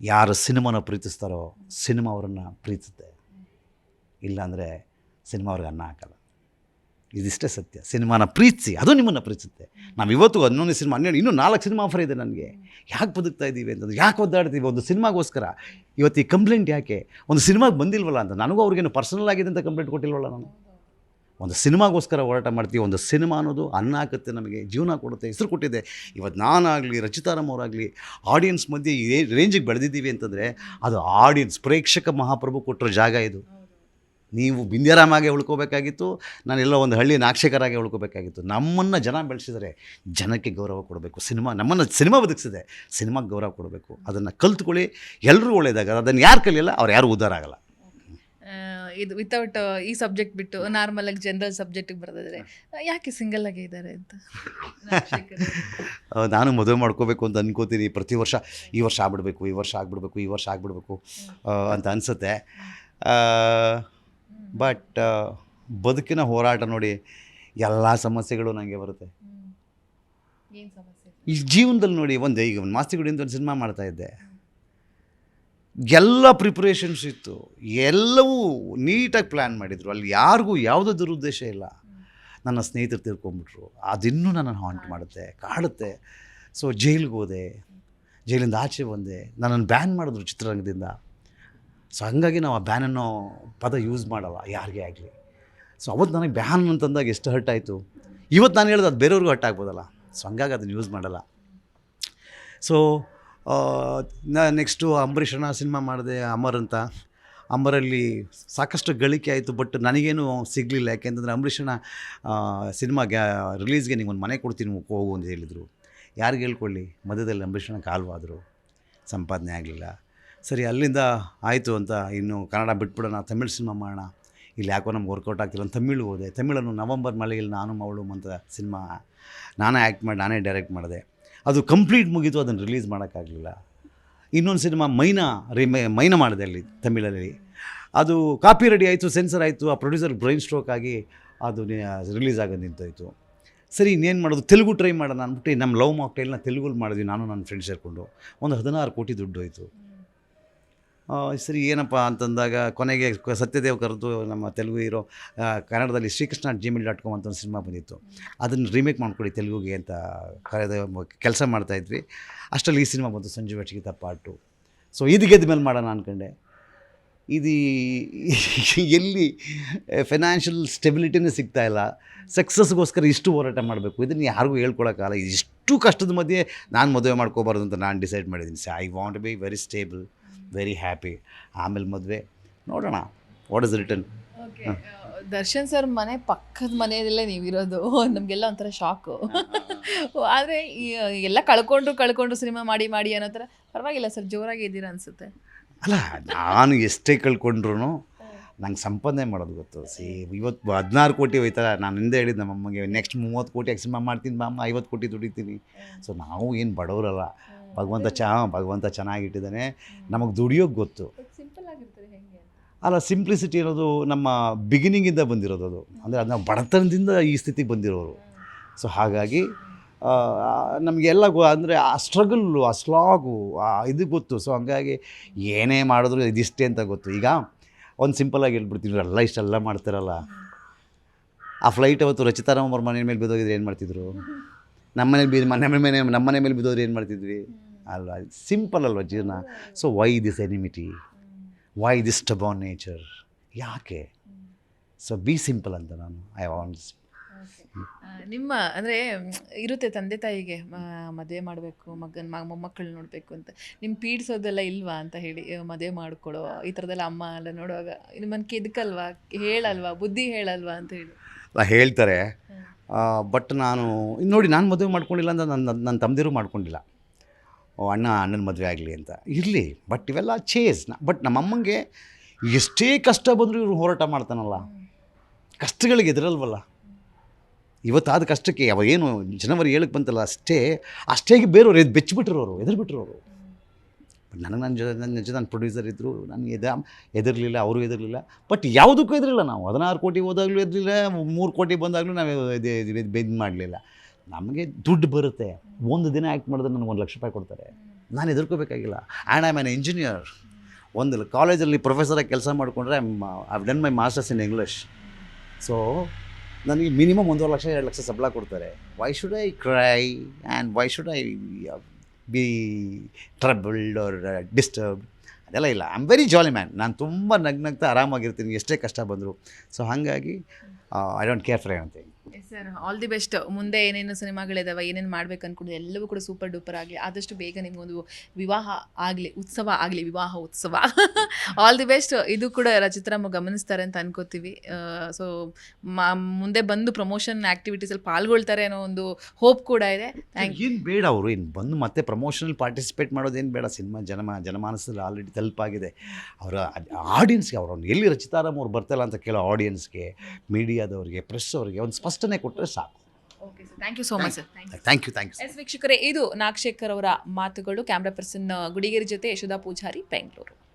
ಯಾರು ಸಿನಿಮಾನ ಪ್ರೀತಿಸ್ತಾರೋ ಸಿನಿಮಾ ಅವರನ್ನು ಪ್ರೀತಿಸುತ್ತೆ. ಇಲ್ಲಾಂದರೆ ಸಿನಿಮಾ ಅವ್ರಿಗೆ ಅನ್ನ ಹಾಕಲ್ಲ. ಇದಿಷ್ಟೇ ಸತ್ಯ. ಸಿನಿಮಾನ ಪ್ರೀತಿಸಿ ಅದು ನಿಮ್ಮನ್ನು ಪ್ರೀತಿಸುತ್ತೆ. ನಾವು ಇವತ್ತು ಹನ್ನೊಂದು ಸಿನಿಮಾ ಹನ್ನೆರಡು ಇನ್ನೂ ನಾಲ್ಕು ಸಿನಿಮಾ ಆಫರ್ ಇದೆ ನನಗೆ. ಯಾಕೆ ಬದುಕ್ತಾ ಇದ್ದೀವಿ ಅಂತಂದ್ರೆ ಯಾಕೆ ಒದ್ದಾಡ್ತೀವಿ ಒಂದು ಸಿನಿಮಾಗೋಸ್ಕರ? ಇವತ್ತು ಈ ಕಂಪ್ಲೇಂಟ್ ಯಾಕೆ? ಒಂದು ಸಿನಿಮಾಗೆ ಬಂದಿಲ್ವಲ್ಲ ಅಂತ ನನಗೂ ಅವ್ರಿಗೇನು ಪರ್ಸನಲ್ ಆಗಿದೆ ಅಂತ ಕಂಪ್ಲೇಂಟ್ ಕೊಟ್ಟಿಲ್ವಲ್ಲ ನಾನು? ಒಂದು ಸಿನಿಮಾಗೋಸ್ಕರ ಹೋರಾಟ ಮಾಡ್ತೀವಿ, ಒಂದು ಸಿನಿಮಾ ಅನ್ನೋದು ಅನ್ನ ಹಾಕುತ್ತೆ ನಮಗೆ, ಜೀವನ ಕೊಡುತ್ತೆ, ಹೆಸರು ಕೊಟ್ಟಿದೆ. ಇವತ್ತು ನಾನಾಗಲಿ, ರಚಿತಾರಾಮ್ ಅವರಾಗಲಿ ಆಡಿಯನ್ಸ್ ಮಧ್ಯೆ ಈ ರೇಂಜಿಗೆ ಬೆಳೆದಿದ್ದೀವಿ ಅಂತಂದರೆ, ಅದು ಆಡಿಯನ್ಸ್ ಪ್ರೇಕ್ಷಕ ಮಹಾಪ್ರಭು ಕೊಟ್ಟಿರೋ ಜಾಗ ಇದು. ನೀವು ಬಿಂದ್ಯರಾಮಾಗೆ ಉಳ್ಕೋಬೇಕಾಗಿತ್ತು, ನಾನೆಲ್ಲ ಒಂದು ಹಳ್ಳಿ ನಾಕ್ಷಕರಾಗೆ ಉಳ್ಕೋಬೇಕಾಗಿತ್ತು. ನಮ್ಮನ್ನು ಜನ ಬೆಳೆಸಿದರೆ ಜನಕ್ಕೆ ಗೌರವ ಕೊಡಬೇಕು. ಸಿನಿಮಾ ನಮ್ಮನ್ನು ಸಿನಿಮಾ ಬದುಕಿಸಿದೆ, ಸಿನಿಮಾಗೆ ಗೌರವ ಕೊಡಬೇಕು. ಅದನ್ನು ಕಲ್ತ್ಕೊಳ್ಳಿ ಎಲ್ಲರೂ ಒಳ್ಳೆಯದಾಗ ಅದನ್ನು ಯಾರು ಕಲಿಯಲ್ಲ, ಅವ್ರು ಯಾರು ಉದ್ಧಾರ ಆಗಲ್ಲ. ಇದು ವಿತೌಟ್ ಈ ಸಬ್ಜೆಕ್ಟ್ ಬಿಟ್ಟು ನಾರ್ಮಲ್ ಆಗಿ ಜನರಲ್ ಸಬ್ಜೆಕ್ಟಿಗೆ ಬರೆದಿದ್ರೆ ಯಾಕೆ ಸಿಂಗಲ್ ಆಗಿ ಇದ್ದಾರೆ ಅಂತ? ನಾನು ಮದುವೆ ಮಾಡ್ಕೋಬೇಕು ಅಂತ ಅನ್ಕೋತೀನಿ. ಪ್ರತಿ ವರ್ಷ ಈ ವರ್ಷ ಆಗ್ಬಿಡ್ಬೇಕು ಈ ವರ್ಷ ಆಗ್ಬಿಡ್ಬೇಕು ಈ ವರ್ಷ ಆಗ್ಬಿಡ್ಬೇಕು ಅಂತ ಅನಿಸುತ್ತೆ. ಬಟ್ ಬದುಕಿನ ಹೋರಾಟ ನೋಡಿ ಎಲ್ಲ ಸಮಸ್ಯೆಗಳು ನನಗೆ ಬರುತ್ತೆ. ಈ ಜೀವನದಲ್ಲಿ ನೋಡಿ ಒಂದು ಈಗ ಒಂದು ಅಂತ ಒಂದು ಸಿನಿಮಾ ಮಾಡ್ತಾ ಇದ್ದೆ. ಎಲ್ಲ ಪ್ರಿಪ್ರೇಷನ್ಸ್ ಇತ್ತು. ಎಲ್ಲವೂ ನೀಟಾಗಿ ಪ್ಲ್ಯಾನ್ ಮಾಡಿದರು. ಅಲ್ಲಿ ಯಾರಿಗೂ ಯಾವುದೇ ದುರುದ್ದೇಶ ಇಲ್ಲ. ನನ್ನ ಸ್ನೇಹಿತರು ತಿರ್ಕೊಂಬಿಟ್ರು ಅದಿನ್ನೂ ನನ್ನನ್ನು ಹಾಂಟ್ ಮಾಡುತ್ತೆ ಕಾಡುತ್ತೆ. ಸೊ ಜೈಲಿಗೆ ಹೋದೆ. ಜೈಲಿಂದ ಆಚೆ ಬಂದೆ. ನನ್ನನ್ನು ಬ್ಯಾನ್ ಮಾಡಿದ್ರು ಚಿತ್ರರಂಗದಿಂದ. ಸೊ ಹಂಗಾಗಿ ನಾವು ಆ ಬ್ಯಾನ್ ಅನ್ನೋ ಪದ ಯೂಸ್ ಮಾಡಲ್ಲ ಯಾರಿಗೆ ಆಗಲಿ. ಸೊ ಅವತ್ತು ನನಗೆ ಬ್ಯಾನ್ ಅಂತಂದಾಗ ಎಷ್ಟು ಹರ್ಟ್ ಆಯಿತು. ಇವತ್ತು ನಾನು ಹೇಳಿದೆ ಅದು ಬೇರೆಯವ್ರಿಗೂ ಹರ್ಟ್ ಆಗ್ಬೋದಲ್ಲ. ಸೊ ಹಂಗಾಗಿ ಅದನ್ನು ಯೂಸ್ ಮಾಡಲ್ಲ. ಸೊ ನೆಕ್ಸ್ಟು ಅಂಬರೀಷಣ್ಣ ಸಿನಿಮಾ ಮಾಡಿದೆ ಅಮರ್ ಅಂತ. ಅಮರಲ್ಲಿ ಸಾಕಷ್ಟು ಗಳಿಕೆ ಆಯಿತು ಬಟ್ ನನಗೇನು ಸಿಗಲಿಲ್ಲ. ಯಾಕೆಂತಂದರೆ ಅಂಬರೀಷನ ಸಿನಿಮಾ ಗ್ಯಾ ರಿಲೀಸ್ಗೆ ನೀವು ಒಂದು ಮನೆ ಕೊಡ್ತೀನಿ, ಹೋಗು ಅಂತ ಹೇಳಿದರು. ಯಾರಿಗೆ ಹೇಳ್ಕೊಳ್ಳಿ? ಮಧ್ಯದಲ್ಲಿ ಅಂಬರೀಷನ ಕಾಲ್ವಾದರು. ಸಂಪಾದನೆ ಆಗಲಿಲ್ಲ. ಸರಿ, ಅಲ್ಲಿಂದ ಆಯಿತು ಅಂತ ಇನ್ನು ಕನ್ನಡ ಬಿಟ್ಬಿಡೋಣ, ತಮಿಳು ಸಿನಿಮಾ ಮಾಡೋಣ. ಇಲ್ಲಿ ಯಾಕೋ ನಮ್ಗೆ ವರ್ಕೌಟ್ ಆಗ್ತಿಲ್ಲ ಅಂತ ತಮಿಳು ಹೋದೆ ತಮಿಳನ್ನು ನವಂಬರ್ ಮಳೆಯಲ್ಲಿ ನಾನು ಮವಳು ಅಂತ ಸಿನಿಮಾ, ನಾನೇ ಆ್ಯಕ್ಟ್ ಮಾಡಿ, ನಾನೇ ಡೈರೆಕ್ಟ್ ಮಾಡಿದೆ. ಅದು ಕಂಪ್ಲೀಟ್ ಮುಗೀತು, ಅದನ್ನು ರಿಲೀಸ್ ಮಾಡೋಕ್ಕಾಗಲಿಲ್ಲ. ಇನ್ನೊಂದು ಸಿನಿಮಾ ಮೈನಾ, ರಿಮೇ, ಮೈನಾ ಮಾಡಿದೆ ಅಲ್ಲಿ ತಮಿಳಲ್ಲಿ. ಅದು ಕಾಪಿ ರೆಡಿ ಆಯಿತು, ಸೆನ್ಸರ್ ಆಯಿತು, ಆ ಪ್ರೊಡ್ಯೂಸರ್ ಬ್ರೈನ್ ಸ್ಟ್ರೋಕ್ ಆಗಿ ಅದು ರಿಲೀಸ್ ಆಗೋದು ನಿಂತೋಯ್ತು. ಸರಿ, ಇನ್ನೇನು ಮಾಡೋದು? ತೆಲುಗು ಟ್ರೈ ಮಾಡೋಣ ಅಂದ್ಬಿಟ್ಟು ನಮ್ಮ ಲವ್ ಮಾಕ್ಟೈಲ್ನ ತೆಲುಗಲ್ಲಿ ಮಾಡಿದ್ವಿ, ನಾನು, ನನ್ನ ಫ್ರೆಂಡ್ಸ್ ಸೇರಿಕೊಂಡು. ಒಂದು ಹದಿನಾರು ಕೋಟಿ ದುಡ್ಡು ಹೋಯಿತು. ಸರಿ, ಏನಪ್ಪ ಅಂತಂದಾಗ ಕೊನೆಗೆ ಸತ್ಯದೇವ್ ಕರೆದು ನಮ್ಮ ತೆಲುಗು ಇರೋ ಕನ್ನಡದಲ್ಲಿ ಶ್ರೀಕೃಷ್ಣ ಜಿಮೇಲ್ ಡಾಟ್ ಕಾಮ್ ಅಂತ ಒಂದು ಸಿನಿಮಾ ಬಂದಿತ್ತು. ಅದನ್ನು ರೀಮೇಕ್ ಮಾಡ್ಕೊಡಿ ತೆಲುಗುಗೆ ಅಂತ ಕರೆದ ಕೆಲಸ ಮಾಡ್ತಾಯಿದ್ವಿ ಅಷ್ಟರಲ್ಲಿ ಈ ಸಿನಿಮಾ ಬಂತು ಸಂಜೀವ್ ವೆಚ್ಚಿಗಿತ ಪಾರ್ಟು ಸೊ ಇದು ಗೆದ್ದ ಮೇಲೆ ಮಾಡೋಣ ಅಂದ್ಕೊಂಡೆ ಇದು ಎಲ್ಲಿ ಫೈನಾನ್ಷಿಯಲ್ ಸ್ಟೆಬಿಲಿಟಿನೇ ಸಿಗ್ತಾ ಇಲ್ಲ. ಸಕ್ಸಸ್ಗೋಸ್ಕರ ಇಷ್ಟು ಹೋರಾಟ ಮಾಡಬೇಕು. ಇದನ್ನು ಯಾರಿಗೂ ಹೇಳ್ಕೊಳಕ್ಕಾಗಲ್ಲ ಇಷ್ಟು ಕಷ್ಟದ ಮಧ್ಯೆ ನಾನು ಮದುವೆ ಮಾಡ್ಕೋಬಾರ್ದು ಅಂತ ನಾನು ಡಿಸೈಡ್ ಮಾಡಿದ್ದೀನಿ. See I want be very stable very happy ಆಮೇಲೆ ಮದುವೆ. ನೋಡೋಣ. What is return Darshan sir ಮನೆ ಪಕ್ಕದ ಮನೆಯಲ್ಲೇ ನೀವಿರೋದು. ನಮಗೆಲ್ಲ ಒಂಥರ ಶಾಕು ಆದರೆ ಎಲ್ಲ ಕಳ್ಕೊಂಡ್ರು ಕಳ್ಕೊಂಡ್ರು ಸಿನಿಮಾ ಮಾಡಿ ಮಾಡಿ ಅನ್ನೋ ಥರ ಪರವಾಗಿಲ್ಲ ಸರ್ ಜೋರಾಗಿ ಇದ್ದೀರಾ ಅನಿಸುತ್ತೆ. ಅಲ್ಲ ನಾನು ಎಷ್ಟೇ ಕಳ್ಕೊಂಡ್ರು ನಂಗೆ ಸಂಪಾದನೆ ಮಾಡೋದು ಗೊತ್ತು. ಸಿ ಇವತ್ತು ಹದಿನಾರು ಕೋಟಿ ಹೋಯ್ತಲ್ಲ ನಾನು ಹಿಂದೆ ಹೇಳಿದ್ದು ನಮ್ಮಮ್ಮಗೆ ನೆಕ್ಸ್ಟ್ ಮೂವತ್ತು ಕೋಟಿ ಸಿನಿಮಾ ಮಾಡ್ತೀನಿ ಬಾಮ್ಮ ಐವತ್ತು ಕೋಟಿ ದುಡಿತೀನಿ. ಸೊ ನಾವು ಏನು ಬಡವರಲ್ಲ ಭಗವಂತ ಚ ಭಗವಂತ ಚೆನ್ನಾಗಿಟ್ಟಿದ್ದಾನೆ. ನಮಗೆ ದುಡಿಯೋಕ್ಕೆ ಗೊತ್ತು. ಸಿಂಪಲ್ ಆಗಿರ್ತಾರೆ ಹೆಂಗೆ ಅಲ್ಲ ಸಿಂಪ್ಲಿಸಿಟಿ ಅನ್ನೋದು ನಮ್ಮ ಬಿಗಿನಿಂಗಿಂದ ಬಂದಿರೋದು ಅದು. ಅಂದರೆ ಅದು ನಾವು ಬಡತನದಿಂದ ಈ ಸ್ಥಿತಿಗೆ ಬಂದಿರೋರು. ಸೊ ಹಾಗಾಗಿ ನಮಗೆಲ್ಲ ಗೊ ಅಂದರೆ ಆ ಸ್ಟ್ರಗಲ್ಲು ಆ ಸ್ಲಾಗು ಆ ಇದು ಗೊತ್ತು. ಸೊ ಹಂಗಾಗಿ ಏನೇ ಮಾಡಿದ್ರು ಇದಿಷ್ಟೇ ಅಂತ ಗೊತ್ತು. ಈಗ ಒಂದು ಸಿಂಪಲಾಗಿ ಹೇಳ್ಬಿಡ್ತೀನಿ ಎಲ್ಲ ಇಷ್ಟೆಲ್ಲ ಮಾಡ್ತಾರಲ್ಲ. ಆ ಫ್ಲೈಟ್ ಅವತ್ತು ರಚಿತಾರಾಮ್ ಅವ್ರ ಮನೆ ಮೇಲೆ ಬಿದ್ದೋಗಿದ್ರೆ ಏನು ಮಾಡ್ತಿದ್ರು? <laughs> ನಮ್ಮ ಮನೇಲಿ ಬಿ ಮನೆ ಮೇಲೆ ನಮ್ಮ ಮನೆ ಮೇಲೆ ಬಿದ್ದೋದ್ರೆ ಏನು ಮಾಡ್ತಿದ್ವಿ? ಅಲ್ವಾ? ಸಿಂಪಲ್ ಅಲ್ವಾ ಜೀವನ. So why this enmity why this ಟಬಾನ್ nature ಯಾಕೆ? ಸೊ ಬಿ ಸಿಂಪಲ್ ಅಂತ ನಾನು ಐ ವಾಂಟ್ ನಿಮ್ಮ ಅಂದರೆ ಇರುತ್ತೆ ತಂದೆ ತಾಯಿಗೆ ಮದುವೆ ಮಾಡಬೇಕು ಮಗನ ಮೊಮ್ಮಕ್ಕಳು ನೋಡಬೇಕು ಅಂತ. ನಿಮ್ಮ ಪೀಡಿಸೋದೆಲ್ಲ ಇಲ್ವಾ ಅಂತ ಹೇಳಿ ಮದುವೆ ಮಾಡಿಕೊಡೋ ಈ ಥರದೆಲ್ಲ ಅಮ್ಮ ಎಲ್ಲ ನೋಡುವಾಗ ನಿಮ್ಮನ್ನು ಕೆದಕಲ್ವಾ ಹೇಳಲ್ವಾ? ಬುದ್ಧಿ ಹೇಳಲ್ವಾ ಅಂತ ಹೇಳಿ? ಹೇಳ್ತಾರೆ. ಬಟ್ ನಾನು ಇನ್ನು ನೋಡಿ ನಾನು ಮದುವೆ ಮಾಡ್ಕೊಂಡಿಲ್ಲ ಅಂತ ನನ್ನ ನನ್ನ ತಮ್ಮದಿರು ಮಾಡ್ಕೊಂಡಿಲ್ಲ. ಓ, ಅಣ್ಣ ಅಣ್ಣನ ಮದುವೆ ಆಗಲಿ ಅಂತ. ಇರಲಿ ಬಟ್ ಇವೆಲ್ಲ ಚೇಸ್ ಬಟ್ ನಮ್ಮಮ್ಮಂಗೆ ಎಷ್ಟೇ ಕಷ್ಟ ಬಂದರೂ ಇವರು ಹೋರಾಟ ಮಾಡ್ತಾನಲ್ಲ. ಕಷ್ಟಗಳಿಗೆ ಎದುರಲ್ವಲ್ಲ. ಇವತ್ತಾದ ಕಷ್ಟಕ್ಕೆ ಅವ ಏನು ಜನವರಿ ಏಳಕ್ಕೆ ಬಂತಲ್ಲ ಅಷ್ಟೇ ಅಷ್ಟೇಗೆ ಬೇರೆಯವ್ರು ಎದ್ದು ಬೆಚ್ಚಿಬಿಟ್ರು ಅವರು ಅವರು ಬಟ್ ನನಗೆ ನನ್ನ ಜೊತೆ ನನ್ನ ಜೊತೆ ನನ್ನ ಪ್ರೊಡ್ಯೂಸರ್ ಇದ್ದರು ನನಗೆ ಎದ, ಎದುರಲಿಲ್ಲ, ಅವರು ಎದುರಲಿಲ್ಲ. ಬಟ್ ಯಾವುದಕ್ಕೂ ಎದುರಿಲ್ಲ ನಾವು ಹದಿನಾರು ಕೋಟಿ ಹೋದಾಗಲೂ ಎದುರಿಲ್ಲ ಮೂರು ಕೋಟಿ ಬಂದಾಗಲೂ ನಾವು ಇದು ಮಾಡಲಿಲ್ಲ. ನಮಗೆ ದುಡ್ಡು ಬರುತ್ತೆ. ಒಂದು ದಿನ ಆ್ಯಕ್ಟ್ ಮಾಡಿದ್ರೆ ನನಗೆ ಒಂದು ಲಕ್ಷ ರೂಪಾಯಿ ಕೊಡ್ತಾರೆ. ನಾನು ಎದುರ್ಕೋಬೇಕಾಗಿಲ್ಲ. And I am an engineer ಒಂದು ಕಾಲೇಜಲ್ಲಿ ಪ್ರೊಫೆಸರಾಗಿ ಕೆಲಸ ಮಾಡಿಕೊಂಡ್ರೆ I've done my masters in English so ನನಗೆ ಮಿನಿಮಮ್ ಒಂದೂವರೆ ಲಕ್ಷ, ಎರಡು ಲಕ್ಷ ಸಂಬಳ ಕೊಡ್ತಾರೆ. Why should I cry and why should I be troubled or disturb ಅದೆಲ್ಲ ಇಲ್ಲ. I am very jolly man ನಾನು ತುಂಬ ನಗ್ನಗ್ತಾ ಆರಾಮಾಗಿರ್ತೀನಿ. ಎಷ್ಟೇ ಕಷ್ಟ ಬಂದರು. ಸೊ ಹಾಗಾಗಿ I don't care for anything sir all the best ಮುಂದೆ ಏನೇನು ಸಿನಿಮಾಗಳಿದಾವೆ, ಏನೇನು ಮಾಡ್ಬೇಕು ಅನ್ಕೊಂಡು ಎಲ್ಲವೂ ಕೂಡ ಸೂಪರ್ ಡೂಪರ್ ಆಗಲಿ. ಆದಷ್ಟು ಬೇಗ ನಿಮಗೊಂದು ವಿವಾಹ ಆಗಲಿ, ಉತ್ಸವ ಆಗಲಿ, ವಿವಾಹ ಉತ್ಸವ. ಆಲ್ ದಿ ಬೆಸ್ಟ್ ಇದು ಕೂಡ ರಚಿತರಾಮ ಗಮನಿಸ್ತಾರೆ ಅಂತ ಅನ್ಕೋತೀವಿ. ಸೊ ಮುಂದೆ ಬಂದು ಪ್ರಮೋಷನ್ ಆ್ಯಕ್ಟಿವಿಟೀಸಲ್ಲಿ ಪಾಲ್ಗೊಳ್ತಾರೆ ಅನ್ನೋ ಒಂದು ಹೋಪ್ ಕೂಡ ಇದೆ. ಏನು ಬೇಡ ಅವರು ಇನ್ನು ಬಂದು ಮತ್ತೆ ಪ್ರಮೋಷನಲ್ಲಿ ಪಾರ್ಟಿಸಿಪೇಟ್ ಮಾಡೋದೇನು ಬೇಡ. ಸಿನಿಮಾ ಜನಮ ಜನಮಾನಸದಲ್ಲಿ ಆಲ್ರೆಡಿ ತಲುಪಾಗಿದೆ ಅವರ ಆಡಿಯನ್ಸ್ಗೆ ಅವರು ಎಲ್ಲಿ ರಚಿತಾರಾಮ್ ಅವ್ರು ಬರ್ತಾರಲ್ಲ ಅಂತ ಕೇಳೋ ಆಡಿಯನ್ಸ್ಗೆ ಮೀಡಿಯಾದವ್ರಿಗೆ ಪ್ರೆಸ್ ಅವರಿಗೆ, ಒಂದು ಸ್ಪಷ್ಟನೆ ಕೊಟ್ಟರೆ ಸಾಕು. Thank you so much sir thank you thank you yes ವೀಕ್ಷಕರೇ ಇದು ನಾಗಶೇಖರ್ ಅವರ ಮಾತುಗಳು. ಕ್ಯಾಮ್ರಾ ಪರ್ಸನ್ ಗುಡಿಗೇರಿ ಜೊತೆ ಯಶೋಧಾ ಪೂಜಾರಿ ಬೆಂಗಳೂರು